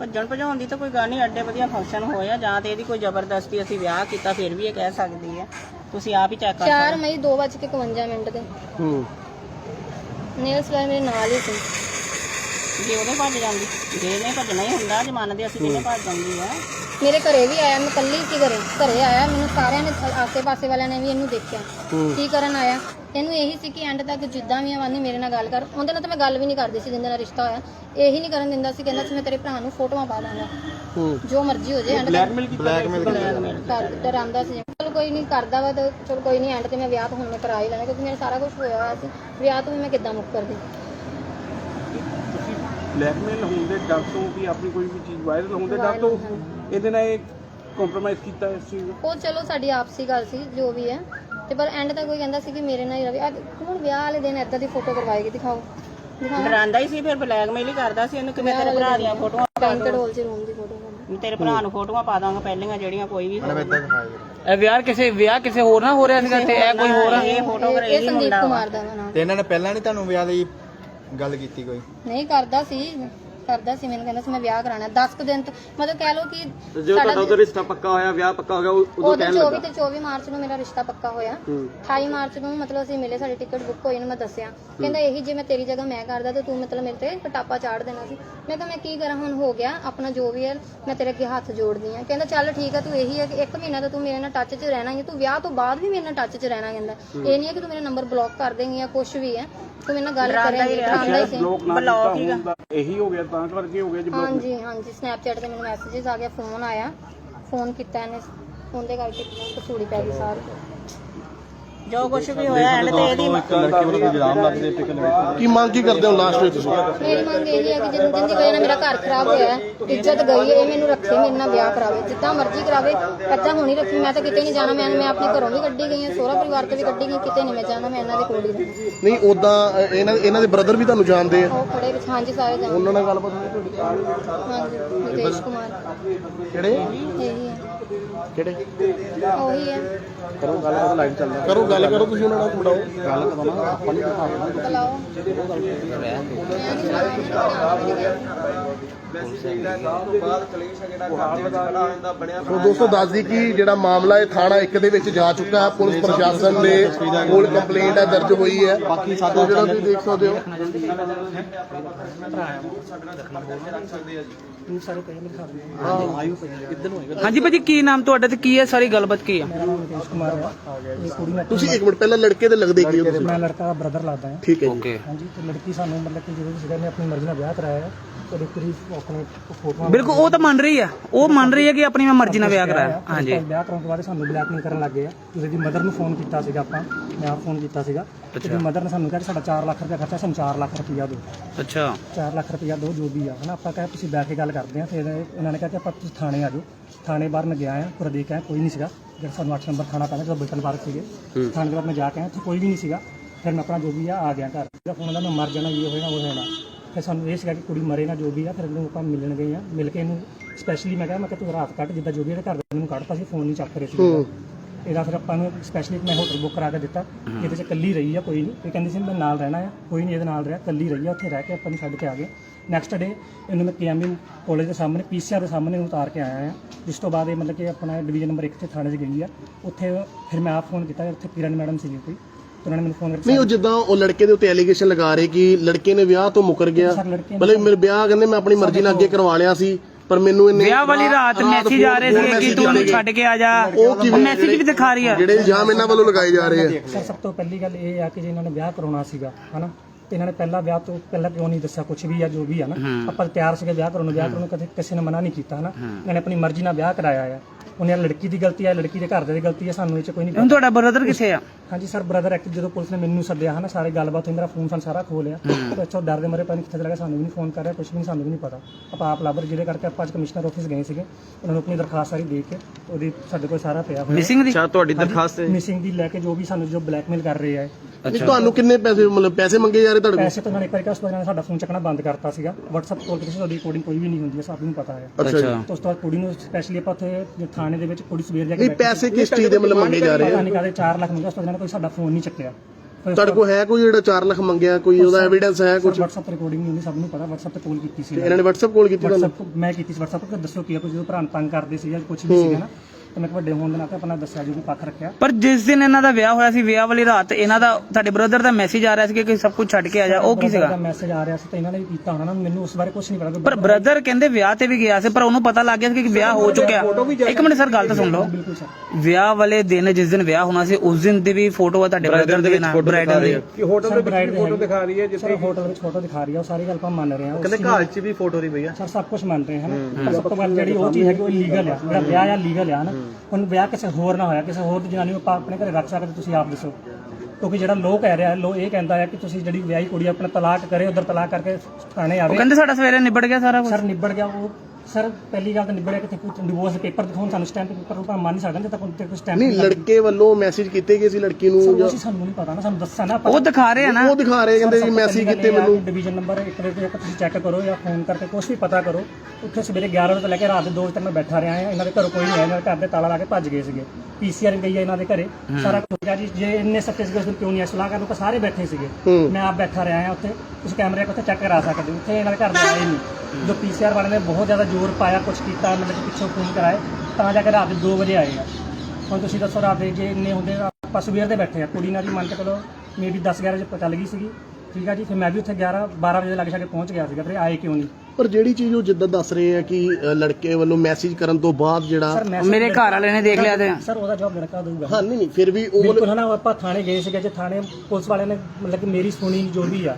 ਭੱਜਣ ਭਜਾਉਣ ਦੀ ਤਾਂ ਕੋਈ ਗੱਲ ਨਹੀਂ ਐਡੇ ਵਧੀਆ ਫੰਕਸ਼ਨ ਹੋਇਆ ਜਾਂ ਤੇ ਇਹਦੀ ਕੋਈ ਜ਼ਬਰਦਸਤੀ ਅਸੀਂ ਵਿਆਹ ਕੀਤਾ ਫਿਰ ਵੀ ਇਹ ਕਹਿ ਸਕਦੀ ਹੈ। ਤੁਸੀਂ ਆਪ ਹੀ ਚੈੱਕ ਕਰ 4 ਮਈ 2:51 ਮਿੰਟ ਦੇ। ਹੂੰ। ਨੇਲਸ ਵਾਲੇ ਮੇਰੇ ਨਾਲ ਹੀ ਸੀ। ਜੇ ਉਹਨੇ ਭੱਜ ਜਾਂਦੀ ਜੇ ਇਹਨੇ ਭੱਜਣਾ ਹੀ ਹੁੰਦਾ ਜੇ ਮੰਨਦੇ ਅਸੀਂ ਕਿਹਨੇ ਭੱਜ ਜਾਂਦੀ ਆ? ਮੇਰੇ ਘਰੇ ਵੀ ਆਇਆ ਮੈਂ ਇਕੱਲੀ ਸੀ ਘਰੇ ਘਰੇ ਆਇਆ ਮੈਨੂੰ ਸਾਰਿਆਂ ਨੇ ਆਸੇ-ਪਾਸੇ ਵਾਲਿਆਂ ਨੇ ਵੀ ਇਹਨੂੰ ਦੇਖਿਆ। ਕੀ ਕਰਨ ਆਇਆ? ਇਹਨੂੰ ਇਹੀ ਸੀ ਕਿ ਐਂਡ ਤੱਕ ਜਿੱਦਾਂ ਵੀ ਆਵਾਨੀ ਮੇਰੇ ਨਾਲ ਗੱਲ ਕਰ। ਉਹਦੇ ਨਾਲ ਤਾਂ ਮੈਂ ਗੱਲ ਵੀ ਨਹੀਂ ਕਰਦੀ ਸੀ ਜਿੰਦੇ ਨਾਲ ਰਿਸ਼ਤਾ ਹੋਇਆ। ਇਹੀ ਨਹੀਂ ਕਰਨ ਦਿੰਦਾ ਸੀ ਕਹਿੰਦਾ ਸੀ ਮੈਂ ਤੇਰੇ ਭਰਾ ਨੂੰ ਫੋਟੋਆਂ ਪਾ ਦਾਂਗਾ। ਜੋ ਮਰਜ਼ੀ ਹੋ ਜਾਏ ਐਂਡ ਬਲੈਕਮੇਲ ਕੀਤਾ ਬਲੈਕਮੇਲ ਕਰ ਡਰਾਉਂਦਾ ਸੀ। ਚਲ ਕੋਈ ਨਹੀਂ ਕਰਦਾ ਵਾ ਤਾਂ ਚਲ ਕੋਈ ਨਹੀਂ ਐਂਡ ਤੇ ਮੈਂ ਵਿਆਹ ਤਾਂ ਹੁਣ ਮੈਂ ਕਰਾ ਹੀ ਲੈਣਾ ਕਿਉਂਕਿ ਮੇਰਾ ਸਾਰਾ ਕੁਝ ਹੋਇਆ ਹੋਇਆ ਸੀ। ਵਿਆਹ ਤੋਂ ਵੀ ਮੈਂ ਕਿੱਦਾਂ ਮੁੱਕ ਕਰਦੀ? ਬਲੈਕਮੇਲ ਹੋਣ ਦੇ ਡਰ ਤੋਂ ਵੀ ਆਪਣੀ ਕੋਈ ਵੀ ਚੀਜ਼ ਵਾਇਰਲ ਹੋਣ ਦੇ ਡਰ ਤੋਂ ਇਹਦੇ ਨਾਲ ਇਹ ਕੰਪਰੋਮਾਈਜ਼ ਕੀਤਾ ਇਸ ਚੀਜ਼ ਨੂੰ। ਉਹ ਚਲੋ ਸਾਡੀ ਆਪਸੀ ਗੱਲ ਸੀ ਜੋ ਵੀ ਹੈ। ਤੇ ਪਰ ਐਂਡ ਤੱਕ ਕੋਈ ਕਹਿੰਦਾ ਸੀ ਕਿ ਮੇਰੇ ਨਾਲ ਹੀ ਰਵੇ। ਅੱਜ ਹੁਣ ਵਿਆਹ ਵਾਲੇ ਦਿਨ ਏਦਾਂ ਦੀ ਫੋਟੋ ਕਰਵਾਏਗੀ ਦਿਖਾਓ। ਦਿਖਾਓ। ਡਰਾਂਦਾ ਹੀ ਸੀ ਫਿਰ ਬਲੈਕਮੇਲ ਹੀ ਕਰਦਾ ਸੀ ਇਹਨੂੰ ਕਿ ਮੈਂ ਤੇਰੇ ਭਰਾ ਦੀਆਂ ਫੋਟੋਆਂ ਬੈਂਕਟ ਹਾਲ 'ਚ ਰੂਮ ਦੀ ਫੋਟੋ ਤੇਰੇ ਭਰਾ ਨੂੰ ਫੋਟੋਆਂ ਪਾ ਦਾਂਗਾ ਪਹਿਲੀਆਂ ਜਿਹੜੀਆਂ ਕੋਈ ਵੀ। ਇਹ ਵਿਆਹ ਕਿਸੇ ਵਿਆਹ ਕਿਸੇ ਹੋਰ ਨਾਲ ਹੋ ਰਿਹਾ ਸੀਗਾ ਤੇ ਇਹ ਕੋਈ ਹੋਰ ਇਹ ਫੋਟੋ ਕਰ ਇਹ ਸੰਦੀਪ ਕੁਮਾਰ ਦਾ ਨਾਮ। ਤੇ ਇਹਨਾਂ ਨੇ ਪਹਿਲਾਂ ਨਹੀਂ ਤੁਹਾਨੂੰ ਵਿਆਹ ਦੀ ਗੱਲ ਕੀਤੀ ਕੋਈ? ਨਹੀਂ ਕਰਦਾ ਸੀ। ਕਰਦਾ ਸੀ ਮੈਨੂੰ ਕਹਿੰਦਾ ਸੀ ਮੈਂ ਵਿਆਹ ਕਰਾਣਾ 10 ਕੁ ਦਿਨ ਤੋਂ ਮਤਲਬ ਕਹਿ ਲਓ ਕਿ ਜੇ ਤੁਹਾਡਾ ਉਧਰ ਰਿਸ਼ਤਾ ਪੱਕਾ ਹੋਇਆ ਵਿਆਹ ਪੱਕਾ ਹੋ ਗਿਆ ਉਹ- ਉਦੋਂ ਕਹਿਣ 24 ਲੱਗਾ। ਤੇ 24 ਮਾਰਚ ਨੂੰ ਮੇਰਾ ਰਿਸ਼ਤਾ ਪੱਕਾ ਹੋਇਆ। 28 ਮਾਰਚ ਨੂੰ ਮਤਲਬ ਅਸੀਂ ਮਿਲੇ ਸਾਡੀ ਟਿਕਟ ਬੁੱਕ ਹੋਈ ਨੂੰ ਮੈਂ ਦੱਸਿਆ। ਕਹਿੰਦਾ ਇਹੀ ਜੇ ਮੈਂ ਤੇਰੀ ਜਗ੍ਹਾ ਮੈਂ ਕਰਦਾ ਤੇ ਤੂੰ ਮਤਲਬ ਮੇਰੇ ਤੇ ਪਟਾਪਾ ਚਾੜ ਦੇਣਾ ਸੀ। ਮੈਂ ਕਿਹਾ ਮੈਂ ਕੀ ਕਰਾਂ ਹੁਣ ਹੋ ਗਿਆ ਆਪਣਾ ਜੋ ਵੀ ਹੈ ਮੈਂ ਤੇਰੇ ਅੱਗੇ ਹੱਥ ਜੋੜਦੀ ਆ ਕਹਿੰਦਾ ਚੱਲ ਠੀਕ ਆ ਤੂੰ ਇਹੀ ਹੈ ਕਿ ਇੱਕ ਮਹੀਨਾ ਤਾਂ ਤੂੰ ਮੇਰੇ ਨਾਲ ਟੱਚ 'ਚ ਰਹਿਣਾ ਹੀ ਹੈ, ਤੂੰ ਵਿਆਹ ਤੋਂ ਬਾਅਦ ਵੀ ਮੇਰੇ ਨਾਲ ਟੱਚ 'ਚ ਰਹਿਣਾ ਕਹਿੰਦਾ। ਇਹ ਨਹੀਂ ਹੈ ਕਿ ਤੂੰ ਮੇਰਾ ਨੰਬਰ ਬਲੌਕ ਕਰ ਦੇਂਗੀ ਜਾਂ ਕੁਝ ਵੀ ਹੈ। ਤੂੰ ਮੇਰੇ ਨਾਲ ਗੱਲ ਕਰੇਂਗੀ ਡਰਾਉਂਦਾ ਹੀ ਸੀ। ਬਲੌਕ ਹੁੰਦਾ। ਇਹੀ ਹੋ ਗਿਆ ਤਾਂ ਕਰਕੇ ਹੋ ਗਿਆ ਜੀ block। ਹਾਂਜੀ ਹਾਂਜੀ ਸਨੈਪਚੈਟ ਤੇ ਮੈਨੂੰ ਮੈਸੇजेस ਆ ਗਿਆ ਫੋਨ ਆਇਆ ਫੋਨ ਕੀਤਾ ਇਹਨੇ ਫੋਨ ਕਰਕੇ ਕਸੂੜੀ ਪੈ ਗਈ ਸਾਰੀ ਜੋ ਕੁਝ ਵੀ ਹੋਇਆ ਐਂਡ ਤੇ ਇਹਦੀ ਲੜਕੀ ਵੱਲੋਂ ਇਲਜ਼ਾਮ ਲੱਗਦੇ ਤੇ ਕਿ ਕੀ ਮੰਗ ਕੀ ਕਰਦੇ ਹੋ ਲਾਸਟ ਵਿੱਚ ਤੁਸੀਂ? ਮੇਰੀ ਮੰਗ ਇਹ ਹੈ ਕਿ ਜਿੰਨ ਜਿੰਦੀ ਵਜ੍ਹਾ ਨਾਲ ਮੇਰਾ ਘਰ ਖਰਾਬ ਹੋਇਆ ਹੈ, ਇੱਜ਼ਤ ਗਈ ਹੈ ਇਹ ਮੈਨੂੰ ਰੱਖੇ ਮੇਰੇ ਨਾਲ ਵਿਆਹ ਕਰਾਵੇ ਜਿੱਦਾਂ ਮਰਜ਼ੀ ਕਰਾਵੇ ਏਦਾਂ ਹੋਣੀ ਰੱਖੀ ਮੈਂ ਤਾਂ ਕਿਤੇ ਨਹੀਂ ਜਾਣਾ ਮੈਂ ਮੈਂ ਆਪਣੇ ਘਰੋਂ ਵੀ ਕੱਢੀ ਗਈ ਹਾਂ ਸਹੁਰਾ ਪਰਿਵਾਰ ਤੋਂ ਵੀ ਕੱਢੀ ਗਈ ਕਿਤੇ ਨਹੀਂ ਮੈਂ ਜਾਣਾ ਮੈਂ ਇਹਨਾਂ ਦੇ ਕੋਲ ਹੀ ਰਹਿਣਾ। ਨਹੀਂ ਉਦਾਂ ਇਹਨਾਂ ਇਹਨਾਂ ਦੇ ਬ੍ਰਦਰ ਵੀ ਤੁਹਾਨੂੰ ਜਾਣਦੇ ਆ? ਉਹ ਖੜੇ ਵਿੱਚ ਹਾਂਜੀ ਸਾਰੇ ਜਾਣ ਉਹਨਾਂ ਨਾਲ ਗੱਲਬਾਤ ਹੋਈ ਤੁਹਾਡੀ? ਹਾਂਜੀ ਨਿਤੇਸ਼ ਕੁਮਾਰ। ਕਿਹੜੇ? ਇਹੀ ਹੈ। ਕਿਹੜੇ? ਉਹੀ ਹੈ। ਕਰੋ ਗੱਲਬਾਤ ਲਾਈਵ ਚੱਲਦਾ। ਕਰੋ ਗੱਲ ਗੱਲ ਕਰੋ ਤੁਸੀਂ ਉਹਨਾਂ ਨਾਲ ਮਿਲਾਓ ਬੁਲਾਓ। ਸੋ ਦੋਸਤੋ ਦੱਸ ਦੀ ਕਿ ਜਿਹੜਾ ਮਾਮਲਾ ਹੈ ਥਾਣਾ 1 ਦੇ ਵਿੱਚ ਜਾ ਚੁੱਕਾ ਹੈ। ਪੁਲਿਸ ਪ੍ਰਸ਼ਾਸਨ ਦੇ ਕੋਲ ਕੰਪਲੇਂਟ ਹੈ ਦਰਜ ਹੋਈ ਹੈ। ਬਾਕੀ ਸਾਡਾ ਜਿਹੜਾ ਤੁਸੀਂ ਦੇਖ ਸਕਦੇ ਹੋ। ਹਾਂਜੀ ਭਾਜੀ ਕੀ ਨਾਮ ਤੁਹਾਡਾ ਤੇ ਕੀ ਹੈ? ਸਾਰੀ ਗੱਲਬਾਤ ਕੀ ਹੈ? ਤੁਸੀਂ ਇੱਕ ਮਿੰਟ ਪਹਿਲਾਂ ਲੜਕੇ ਦੇ ਲੱਗਦੇ ਕੀ ਹੋ ਤੁਸੀਂ? ਮੈਂ ਲੜਕਾ ਦਾ ਬ੍ਰਦਰ ਲੱਗਦਾ ਹਾਂ। ਠੀਕ ਹੈ ਜੀ। ਓਕੇ ਹਾਂਜੀ ਤੇ ਲੜਕੀ ਸਾਨੂੰ ਮਤਲਬ ਕਿ ਜਦੋਂ ਸੀਗਾ ਨੇ ਆਪਣੀ ਮਰਜ਼ੀ ਨਾਲ ਵਿਆਹ ਕਰਾਇਆ ਹੈ। ਆਪਣੇ ਫੋਟੋਆਂ ਬਿਲਕੁਲ ਉਹ ਤਾਂ ਮੰਨ ਰਹੀ ਆ ਉਹ ਮੰਨ ਰਹੀ ਹੈ ਕਿ ਆਪਣੀ ਮੈਂ ਮਰਜ਼ੀ ਨਾਲ ਵਿਆਹ ਕਰਾਇਆ। ਹਾਂਜੀ। ਵਿਆਹ ਕਰਾਉਣ ਤੋਂ ਬਾਅਦ ਸਾਨੂੰ ਬਲੈਕਮੇਲ ਕਰਨ ਲੱਗੇ ਆ ਤੁਸੀਂ ਦੀ ਮਦਰ ਨੂੰ ਫੋਨ ਕੀਤਾ ਸੀਗਾ ਆਪਾਂ। ਮੈਂ ਆਪ ਫੋਨ ਕੀਤਾ ਸੀਗਾ ਤੇ ਮਦਰ ਨੇ ਸਾਨੂੰ ਕਿਹਾ ਕਿ ਸਾਡਾ 4 ਲੱਖ ਰੁਪਏ ਖਰਚਾ ਸਾਨੂੰ 4 ਲੱਖ ਰੁਪਇਆ ਦਿਓ। ਅੱਛਾ। 4 ਲੱਖ ਰੁਪਇਆ ਦਿਓ ਜੋ ਵੀ ਆ ਹਨਾ? ਆਪਾਂ ਕਹੇ ਤੁਸੀਂ ਬੈਠ ਕੇ ਗੱਲ ਕਰਦੇ ਆ ਫਿਰ ਇਹਨਾਂ ਨੇ ਕਿਹਾ ਕਿ ਆਪਾਂ ਤੁਸੀਂ ਥਾਣੇ ਆ ਜਾਓ। ਥਾਣੇ ਬਾਹਰ ਮੈਂ ਗਿਆ ਆ ਪੂਰਾ ਦੇਖ ਆਇਆ ਕੋਈ ਨਹੀਂ ਸੀਗਾ। ਜਿਹੜਾ ਸਾਨੂੰ 8 ਨੰਬਰ ਥਾਣਾ ਪੈਂਦਾ ਜਦੋਂ ਬੇਟਲ ਪਾਰਕ ਸੀਗੇ। ਥਾਣੇ ਦੇ ਬਾਅਦ ਮੈਂ ਜਾ ਕੇ ਆਇਆ ਉੱਥੇ ਕੋਈ ਵੀ ਨਹੀਂ ਸੀਗਾ। ਫਿਰ ਮੈਂ ਆਪਣਾ ਜੋ ਵੀ ਆ ਆ ਗਿਆ ਘਰ। ਜਿਹੜਾ ਫੋਨ ਦਾ ਮੈਂ ਮਰ ਜਾਣਾ ਇਹ ਹੋਏਗਾ ਉਹ ਹੋਣਾ। ਫਿਰ ਸਾਨੂੰ ਇਹ ਸੀਗਾ ਕਿ ਕੁੜੀ ਮਰੇ ਨਾ ਜੋ ਵੀ ਆ ਫਿਰ ਇਹਨੂੰ ਆਪਾਂ ਮਿਲਣ ਗਏ ਆ। ਮਿਲ ਕੇ ਇਹਨੂੰ ਸਪੈਸ਼ਲੀ ਮੈਂ ਕਿਹਾ ਮੈਂ ਕਿ ਤੂੰ ਰਾਤ ਕੱਟ ਜਿੱਦਾਂ ਜੋ ਵੀ ਇਹਦੇ ਘਰ ਦੇ ਮੈਨੂੰ ਕੱਢਤਾ ਸੀ ਫੋਨ ਨਹੀਂ ਚੱਕ ਰਹੇ ਸੀ। ਇਹਦਾ ਫਿਰ ਆਪਾਂ ਨੂੰ ਸਪੈਸ਼ਲੀ ਮੈਂ ਹੋਟਲ ਬੁੱਕ ਕਰਾ ਕੇ ਦਿੱਤਾ। ਇਹਦੇ ਚ ਇਕੱਲੀ ਰਹੀ ਆ ਕੋਈ ਨਹੀਂ। ਇਹ ਕਹਿੰਦੀ ਸੀ ਮੈਂ ਨਾਲ ਰਹਿਣਾ ਆ। ਕੋਈ ਨਹੀਂ ਇਹਦੇ ਨਾਲ ਰਿਹਾ ਇਕੱਲੀ ਰਹੀ ਆ। ਉੱਥੇ ਰਹਿ ਕੇ ਆਪਾਂ ਨੂੰ ਛੱਡ ਕੇ ਆ ਗਏ। ਨੈਕਸਟ ਡੇ ਇਹਨੂੰ ਮੈਂ ਕੇਐਮਬੀ ਕਾਲਜ ਦੇ ਸਾਹਮਣੇ ਪੀਸੀਆਰ ਦੇ ਸਾਹਮਣੇ ਇਹਨੂੰ ਉਤਾਰ ਕੇ ਆਇਆ ਆ। ਜਿਸ ਤੋਂ ਬਾਅਦ ਇਹ ਮਤਲਬ ਕਿ ਆਪਣਾ ਡਿਵੀਜ਼ਨ ਨੰਬਰ 1 ਤੇ ਥਾਣੇ 'ਚ ਗਈ ਆ। ਉੱਥੇ ਫਿਰ ਮੈਂ ਆਪ ਫੋਨ ਕੀਤਾ ਉੱਥੇ ਕਿਰਨ ਮੈਡਮ ਸੀਗੀ ਕੋਈ ਉਹਨਾਂ ਨੇ ਮੈਨੂੰ ਫੋਨ ਕਰਕੇ ਨਹੀਂ ਉਹ ਜਿੱਦਾਂ ਉਹ ਲੜਕੇ ਦੇ ਉੱਤੇ ਐਲੀਗੇਸ਼ਨ ਲਗਾ ਰਹੇ ਕਿ ਲੜਕੇ ਨੇ ਵਿਆਹ ਤੋਂ ਮੁਕਰ ਗਿਆ। ਮਤਲਬ ਮੇਰੇ ਵਿਆਹ ਕਹਿੰਦੇ ਮੈਂ ਆਪਣੀ ਮਰਜ਼ੀ ਨਾਲ ਅੱਗੇ ਕਰਵਾ ਲਿਆ ਸੀ। ਪਰ ਮੈਨੂੰ ਇਹਨੇ ਵਿਆਹ ਵਾਲੀ ਰਾਤ ਮੈਸੇਜ ਆ ਰਹੇ ਸੀ ਕਿ ਤੂੰ ਛੱਡ ਕੇ ਆ ਜਾ। ਉਹ ਮੈਸੇਜ ਵੀ ਦਿਖਾ ਰਹੀ ਆ। ਜਿਹੜੇ ਇਲਜ਼ਾਮ ਇਹਨਾਂ ਵੱਲੋਂ ਲਗਾਏ ਜਾ ਰਹੇ ਆ। ਸਰ ਸਭ ਤੋਂ ਪਹਿਲੀ ਗੱਲ ਇਹ ਆ ਕਿ ਜੇ ਇਹਨਾਂ ਨੇ ਵਿਆਹ ਕਰਾਉਣਾ ਸੀਗਾ ਹਨਾ? ਤੇ ਇਹਨਾਂ ਨੇ ਪਹਿਲਾਂ ਵਿਆਹ ਤੋਂ ਪਹਿਲਾਂ ਕਿਉਂ ਨਹੀਂ ਦੱਸਿਆ? ਕੁਝ ਵੀ ਆ ਜੋ ਵੀ ਆ ਨਾ। ਆਪਾਂ ਤਿਆਰ ਸੀਗੇ ਵਿਆਹ ਕਰਾਉਣ। ਨੂੰ ਵਿਆਹ ਕਰਾਉਣ ਨੂੰ ਕਦੇ ਕਿਸੇ ਨੇ ਮਨਾ ਨਹੀਂ ਕੀਤਾ ਹਨਾ? ਇਹਨਾਂ ਨੇ ਆਪਣੀ ਮਰਜ਼ੀ ਨਾਲ ਵਿਆਹ ਕਰਾਇਆ ਆ। ਉਹਨੇ ਲੜਕੀ ਦੀ ਗਲਤੀ ਆ ਲੜਕੀ ਦੇ ਘਰ ਦੇ ਦੀ ਗਲਤੀ ਆ ਸਾਨੂੰ ਇਹ ਚ ਕੋਈ ਨਹੀਂ ਹੁਣ ਤੁਹਾਡਾ ਬ੍ਰਦਰ ਕਿੱਥੇ ਆ? ਹਾਂਜੀ ਸਰ ਬ੍ਰਦਰ ਐਕਟ ਜਦੋਂ ਪੁਲਿਸ ਨੇ ਮੈਨੂੰ ਸੱਦਿਆ ਹਨਾ ਸਾਰੇ ਗੱਲਬਾਤ ਹੋਈ ਮੇਰਾ ਫੋਨ ਫਨ ਸਾਰਾ ਖੋ ਲਿਆ। ਤੇ ਅੱਛਾ ਡਰ ਦੇ ਮਰੇ ਪਤਾ ਨਹੀਂ ਕਿੱਥੇ ਚਲਾ ਗਿਆ ਸਾਨੂੰ ਵੀ ਨਹੀਂ ਫੋਨ ਕਰ ਰਿਹਾ ਕੁਝ ਵੀ ਨਹੀਂ ਸਾਨੂੰ ਵੀ ਨਹੀਂ ਪਤਾ। ਆਪਾਂ ਆਪ ਲੱਭ ਰਹੇ ਜਿਹਦੇ ਕਰਕੇ ਆਪਾਂ ਅੱਜ ਕਮਿਸ਼ਨਰ ਆਫਿਸ ਗਏ ਸੀਗੇ। ਉਹਨਾਂ ਨੂੰ ਆਪਣੀ ਦਰਖਾਸਤ ਸਾਰੀ ਦੇ ਕੇ ਉਹਦੀ ਸਾਡੇ ਕੋਲ ਸਾਰਾ ਪਿਆ ਹੋਇਆ। ਮਿਸਿੰਗ ਦੀ? ਅੱਛਾ ਤੁਹਾਡੀ ਦਰਖਾਸਤ ਹੈ ਮਿਸਿੰਗ ਦੀ ਲੈ ਕੇ ਜੋ ਵੀ ਸਾਨੂੰ ਜੋ ਬਲੈਕਮੇਲ ਕਰ ਰਹੇ ਆ ਨਹੀਂ ਤੁਹਾਨੂੰ ਕਿੰਨੇ ਪੈਸੇ ਮਤਲਬ ਪੈਸੇ ਮੰਗੇ ਜਾ ਰਹੇ ਤੁਹਾਡੇ ਕੋਲ? ਪੈਸੇ ਤਾਂ ਉਹਨਾਂ ਨੇ ਇੱਕ ਵਾਰੀ ਕਿਹਾ ਉਸ ਤੋਂ ਬਾਅਦ ਇਹਨਾਂ ਨੇ ਸਾਡਾ ਫੋਨ ਚੱਕਣਾ ਬੰਦ ਕਰਤਾ ਸੀਗਾ। WhatsApp ਕਾਲ ਕੀਤੀ ਸੀ ਉਹਦੀ ਰਿਕਾਰਡਿੰਗ ਕੋਈ ਵੀ ਨਹੀਂ ਹੁੰਦੀ ਹੈ ਸਭ ਨੂੰ ਪਤਾ ਹੈ ਅੱਛਾ ਉਸ ਤੋਂ ਬਾਅਦ ਕੁੜੀ ਨੂੰ ਸਪੈਸ਼ਲੀ ਆਪਾਂ ਉੱਥੇ ਥਾਣੇ ਦੇ ਵਿੱਚ ਕੁੜੀ ਸਵੇਰ ਜਾ ਕੇ ਨਹੀਂ ਪੈਸੇ ਕਿਸ ਚੀਜ਼ ਦੇ ਮਤਲਬ ਮੰਗੇ ਜਾ ਰਹੇ ਪਤਾ ਆ ਨਹੀਂ ਕਾਹਦੇ 4 ਲੱਖ ਮੰਗਿਆ ਉਸ ਤੋਂ ਬਾਅਦ ਇਹਨਾਂ ਨੇ ਕੋਈ ਸਾਡਾ ਫੋਨ ਨਹੀਂ ਚੱਕਿਆ। ਉਸ ਤੁਹਾਡੇ ਕੋਲ ਹੈ ਕੋਈ ਜਿਹੜਾ 4 ਲੱਖ ਮੰਗਿਆ ਕੋਈ ਉਹਦਾ ਐਵੀਡੈਂਸ ਹੈ ਕੁਝ WhatsApp ਰਿਕਾਰਡਿੰਗ ਨਹੀਂ ਹੁੰਦੀ ਸਭ ਨੂੰ ਪਤਾ WhatsApp ਤੇ ਕਾਲ ਕੀਤੀ ਸੀ ਇਹਨਾਂ ਨੇ WhatsApp ਕਾਲ ਕੀਤੀ ਤੁਹਾਨੂੰ? WhatsApp ਮੈਂ ਕੀਤੀ ਸੀ WhatsApp ਤੇ ਦੱਸੋ ਕੀ ਆ ਕੋਈ ਜਦੋਂ ਭਰਾ ਨੂੰ ਤੰਗ ਕਰਦੇ ਸੀ ਜਾਂ ਕੁਝ ਵੀ ਸੀਗਾ ਨਾ ਮੈਂ ਕਿਹਾ ਵੱਡੇ ਹੋਣ ਦੇ ਨਾਤੇ ਆਪਣਾ ਦੱਸਿਆ ਜੋ ਵੀ ਪੱਖ ਰੱਖਿਆ। ਪਰ ਜਿਸ ਦਿਨ ਇਹਨਾਂ ਦਾ ਵਿਆਹ ਹੋਇਆ ਸੀ ਵਿਆਹ ਵਾਲੀ ਰਾਤ ਇਹਨਾਂ ਦਾ ਤੁਹਾਡੇ ਬ੍ਰਦਰ ਦਾ ਮੈਸੇਜ ਆ ਰਿਹਾ ਸੀ ਕਿ ਸਭ ਕੁਝ ਛੱਡ ਕੇ ਆ ਜਾ ਉਹ ਕੀ ਸੀਗਾ? ਮੈਸੇਜ ਆ ਰਿਹਾ ਸੀ ਤੇ ਇਹਨਾਂ ਨੇ ਵੀ ਕੀਤਾ ਹੋਣਾ ਨਾ ਮੈਨੂੰ ਉਸ ਬਾਰੇ ਕੁਝ ਨਹੀਂ ਪਤਾ ਪਰ ਬ੍ਰਦਰ ਕਹਿੰਦੇ ਵਿਆਹ ਤੇ ਵੀ ਗਿਆ ਸੀ ਪਰ ਉਹਨੂੰ ਪਤਾ ਲੱਗ ਗਿਆ ਸੀ ਕਿ ਵਿਆਹ ਹੋ ਚੁੱਕਿਆ। ਇੱਕ ਮਿੰਟ ਸਰ ਗੱਲ ਤਾਂ ਸੁਣ ਲਓ। ਵਿਆਹ ਵਾਲੇ ਦਿਨ ਜਿਸ ਦਿਨ ਵਿਆਹ ਹੋਣਾ ਸੀ ਉਸ ਦਿਨ ਦੀ ਵੀ ਫੋਟੋ ਆ ਤੁਹਾਡੇ ਬ੍ਰਦਰ ਦੇ ਨਾਲ ਬ੍ਰਾਈਡਲ ਦੀ। ਕਿ ਹੋਟਲ ਦੇ ਵਿੱਚ ਫੋਟੋ ਦਿਖਾ ਰਹੀ ਹੈ ਸਰ ਹੋਟਲ ਵਿੱਚ ਫੋਟੋ ਦਿਖਾ ਰਹੀ ਆ ਉਹ ਸਾਰੀ ਗੱਲ ਆਪਾਂ ਮੰਨ ਰਹੇ ਹਾਂ। ਕਹਿੰਦੇ ਘਰ 'ਚ ਵੀ ਫੋਟੋ ਦੀ ਪਈ ਆ ਸਰ ਸਭ ਕੁਝ ਮੰਨ ਰਹੇ ਹਾਂ। ਪਰ ਸਭ ਤੋਂ ਵੱਧ ਜਿਹੜੀ ਉਹ ਚੀਜ਼ ਹੈ ਕਿ ਉਹ ਲੀਗਲ ਆ। ਜਿਹੜਾ ਵਿਆਹ ਆ ਲੀਗਲ ਆ ਨਾ ਹੁਣ ਵਿਆਹ ਕਿਸੇ ਹੋਰ ਨਾਲ ਹੋਇਆ ਕਿਸੇ ਹੋਰ ਦੀ ਜਨਾਨੀ ਨੂੰ ਆਪਾਂ ਆਪਣੇ ਘਰੇ ਰੱਖ ਸਕਦੇ ਤੁਸੀਂ ਆਪ ਦੱਸੋ। ਕਿਉਂਕਿ ਜਿਹੜਾ ਲੋਕ ਕਹਿ ਰਿਹਾ ਲੋ ਇਹ ਕਹਿੰਦਾ ਹੈ ਕਿ ਤੁਸੀਂ ਜਿਹੜੀ ਵਿਆਹੀ ਕੁੜੀ ਆਪਣਾ ਤਲਾਕ ਕਰੇ ਉਧਰ ਤਲਾਕ ਕਰਕੇ ਥਾਣੇ ਉਹ ਆਵੇ ਕਹਿੰਦੇ ਸਾਡਾ ਸਵੇਰੇ ਨਿਬੜ ਗਿਆ ਸਾਰਾ ਕੁਝ ਸਰ ਨਿਬੜ ਗਿਆ ਉਹ ਸਰ ਪਹਿਲੀ ਗੱਲ ਤਾਂ ਨਿਬੜਿਆ ਕਿ ਕੋਈ ਡਿਵੋਰਸ ਪੇਪਰ ਦਿਖਾਉਣ ਸਾਨੂੰ ਸਟੈਂਪ ਪੇਪਰ ਆਪਾਂ ਮੰਨ ਨਹੀਂ ਸਕਦੇ ਜਦ ਤੱਕ ਉੱਤੇ ਕੋਈ ਸਟੈਂਪ ਨਹੀਂ ਲੜਕੇ ਵੱਲੋਂ ਮੈਸੇਜ ਕੀਤੇ ਗਏ ਸੀ ਲੜਕੀ ਨੂੰ ਜਾਂ ਉਹ ਸਾਨੂੰ ਨਹੀਂ ਪਤਾ ਨਾ ਸਾਨੂੰ ਦੱਸਣਾ ਨਾ ਉਹ ਦਿਖਾ ਰਹੇ ਆ ਨਾ। ਉਹ ਦਿਖਾ ਰਹੇ ਕਹਿੰਦੇ ਜੀ ਮੈਸੇਜ ਕੀਤੇ ਮੈਨੂੰ। ਡਿਵੀਜ਼ਨ ਨੰਬਰ ਇੱਕ ਦੇ ਉੱਤੇ ਤੁਸੀਂ ਚੈੱਕ ਕਰੋ ਜਾਂ ਫੋਨ ਕਰਕੇ ਕੁਝ ਵੀ ਪਤਾ ਕਰੋ। ਉੱਥੇ ਸਵੇਰੇ 11 ਵਜੇ ਤੋਂ ਲੈ ਕੇ ਰਾਤ ਦੇ 2 ਵਜੇ ਤੱਕ ਮੈਂ ਬੈਠਾ ਰਿਹਾ ਹਾਂ। ਇਹਨਾਂ ਦੇ ਘਰੋਂ ਕੋਈ ਨਹੀਂ ਆਇਆ ਇਹਨਾਂ ਦੇ ਘਰ ਦੇ ਤਾਲਾ ਲਾ ਕੇ ਭੱਜ ਗਏ ਸੀਗੇ। ਪੀਸੀਆਰ ਗਈ ਹੈ ਇਹਨਾਂ ਦੇ ਘਰੇ। ਸਾਰਾ ਕੁਝ ਹੋ ਗਿਆ ਜੀ। ਜੇ ਇੰਨੇ ਸੱਚੇ ਸੀਗੇ ਉਸ ਕਿਉਂ ਨਹੀਂ ਆਏ? ਸਲਾਹ ਕਰਨ ਤਾਂ ਸਾਰੇ ਬੈਠੇ ਸੀਗੇ। ਮੈਂ ਆਪ ਬੈਠਾ ਰਿਹਾ ਹਾਂ ਉੱਥੇ। ਤੁਸੀਂ ਕੈਮਰੇ ਉੱਥੇ ਚੈੱਕ ਕਰਾ ਸਕਦੇ ਹੋ। ਉੱਥੇ ਇਹਨਾਂ ਦੇ ਘਰ ਦੇ ਆਏ ਨਹੀਂ। ਜੋ ਪੀਸੀਆਰ ਵਾਲੇ ਨੇ ਬਹੁਤ ਜ਼ਿਆਦਾ ਜ਼ੋਰ ਪਾਇਆ ਕੁਝ ਕੀਤਾ ਮਤਲਬ ਕਿ ਪਿੱਛੋਂ ਫੋਨ ਕਰਾਏ ਤਾਂ ਜਾ ਕੇ ਰਾਤ ਦੇ 2 ਵਜੇ ਆਏ ਆ। ਹੁਣ ਤੁਸੀਂ ਦੱਸੋ ਰਾਤ ਦੇ ਜੇ ਇੰਨੇ ਹੁੰਦੇ ਆਪਾਂ ਸਵੇਰ ਦੇ ਬੈਠੇ ਆ। ਕੁੜੀ ਨਾਲ ਜੀ ਮੰਨ ਕੇ ਚਲੋ ਮੇਬੀ 10 11 ਵਜੇ ਚੱਲ ਗਈ ਸੀਗੀ। ਠੀਕ ਆ ਜੀ ਫਿਰ ਮੈਂ ਵੀ ਉੱਥੇ 11 12 ਵਜੇ ਲੱਗ ਜਾ ਕੇ ਪਹੁੰਚ ਗਿਆ ਸੀਗਾ ਫਿਰ ਆਏ ਕਿਉਂ ਨਹੀਂ? ਪਰ ਜਿਹੜੀ ਚੀਜ਼ ਉਹ ਜਿੱਦਾਂ ਦੱਸ ਰਹੇ ਆ ਕਿ ਲੜਕੇ ਵੱਲੋਂ ਮੈਸੇਜ ਕਰਨ ਤੋਂ ਬਾਅਦ ਜਿਹੜਾ ਮੇਰੇ ਘਰ ਵਾਲੇ ਨੇ ਦੇਖ ਲਿਆ ਤੇ। ਸਰ ਉਹਦਾ ਜਵਾਬ ਲੜਕਾ ਦੇਊਗਾ। ਹਾਂ ਨਹੀਂ ਨਹੀਂ ਫਿਰ ਵੀ ਉਹ ਬਿਲਕੁਲ ਹਨਾ ਆਪਾਂ ਥਾਣੇ ਗਏ ਸੀਗੇ ਜੇ ਥਾਣੇ ਪੁਲਿਸ ਵਾਲਿਆਂ ਨੇ ਮਤਲਬ ਕਿ ਮੇਰੀ ਸੁਣੀ ਜੋ ਵੀ ਆ।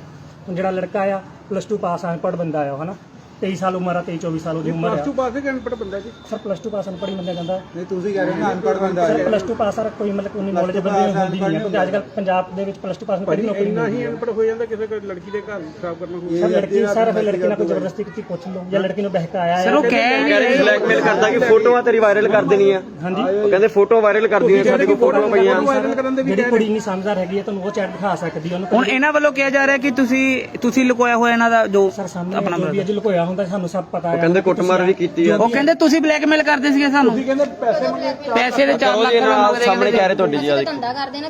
ਜਿਹੜਾ ਲੜਕਾ ਆ ਪਲੱਸ 2 ਪਾਸ ਆ ਅਨਪੜ੍ਹ ਬੰਦਾ ਆ ਹਨਾ। 23 ਸਾਲ ਉਮਰ ਆ 23 24 ਸਾਲ ਉਹਦੀ ਉਮਰ ਆ। ਤੂੰ ਪਾਸੇ ਕਿ ਅਨਪੜ ਬੰਦਾ ਜੀ? ਸਰ ਪਲੱਸ 2 ਪਾਸ ਅਨਪੜ੍ਹ ਹੀ ਮੰਨਿਆ ਜਾਂਦਾ ਨਹੀਂ ਤੁਸੀਂ ਕਹਿ ਰਹੇ ਹੋ ਅਨਪੜ੍ਹ ਬੰਦਾ ਸਰ ਪਲੱਸ 2 ਪਾਸ ਸਰ ਕੋਈ ਮਤਲਬ ਉਨੀ ਨੌਲੇਜ ਬੰਦੇ ਨੂੰ ਹੁੰਦੀ ਨਹੀਂ ਹੈ ਕਿਉਂਕਿ ਅੱਜ ਕੱਲ੍ਹ ਪੰਜਾਬ ਦੇ ਵਿੱਚ ਪਲੱਸ 2 ਪਾਸ ਨੂੰ ਕੋਈ ਨੌਕਰੀ ਇੰਨਾ ਨਹੀਂ ਹੀ ਅਨਪੜ ਹੋ ਜਾਂਦਾ ਕਿਸੇ ਕੋਈ ਲੜਕੀ ਦੇ ਘਰ ਖਰਾਬ ਕਰਨਾ ਹੋਵੇ। ਸਰ ਲੜਕੀ ਸਰ ਫਿਰ ਲੜਕੀ ਨਾਲ ਕੋਈ ਜ਼ਬਰਦਸਤੀ ਕੀਤੀ ਪੁੱਛ ਲਓ। ਜਾਂ ਲੜਕੀ ਨੂੰ ਬਹਿਕਾਇਆ ਸਰ ਹੈ ਉਹ ਕਹਿ ਹੀ ਨਹੀਂ ਰਹੇ। ਬਲੈਕਮੇਲ ਕਰਦਾ ਕਿ ਫੋਟੋਆਂ ਤੇਰੀ ਵਾਇਰਲ ਕਰ ਦੇਣੀਆਂ। ਹਾਂਜੀ। ਉਹ ਕਹਿੰਦੇ ਫੋਟੋ ਵਾਇਰਲ ਕਰ ਦੇਣੀਆਂ ਸਾਡੇ ਕੋਲ ਫੋਟੋਆਂ ਪਈਆਂ। ਦੇ ਜਿਹੜੀ ਕੁੜੀ ਨਹੀਂ ਸਮਝਦਾਰ ਹੈਗੀ ਹੈ ਤੁਹਾਨੂੰ ਉਹ ਚੈਟ ਦਿਖਾ ਸਕਦੀ ਹੈ ਉਹਨੂੰ ਹੁਣ ਇਹਨਾਂ ਵੱਲੋਂ ਕਿਹਾ ਜਾ ਰਿਹਾ ਕਿ ਤੁਸੀਂ ਤੁਸੀਂ ਲੁਕੋਇਆ ਹੋਇਆ ਇਹਨਾਂ ਦਾ ਜੋ ਸਰ ਸਾਹਮਣੇ ਜੋ ਵੀ ਅੱਜ ਲੁਕੋਇਆ ਹੁੰਦਾ ਸਾਨੂੰ ਸਭ ਪਤਾ ਹੈ। ਕਹਿੰਦੇ ਕੁੱਟਮਾਰ ਵੀ ਕੀਤੀ ਆ। ਉਹ ਕਹਿੰਦੇ ਤੁਸੀਂ ਬਲੈਕਮੇਲ ਕਰਦੇ ਸੀਗੇ ਸਾਨੂੰ। ਕਹਿੰਦੇ ਪੈਸੇ ਮੰਗੇ ਪੈਸੇ ਦੇ 4 ਕਰੋ ਲੱਖ ਰੁਪਏ ਨਾਲ ਮੰਗ ਰਹੇ ਸਾਹਮਣੇ ਕਹਿ ਰਹੇ ਤੁਹਾਡੀ ਜੀ ਆ ਧੰਦਾ ਕਰਦੇ ਨਾ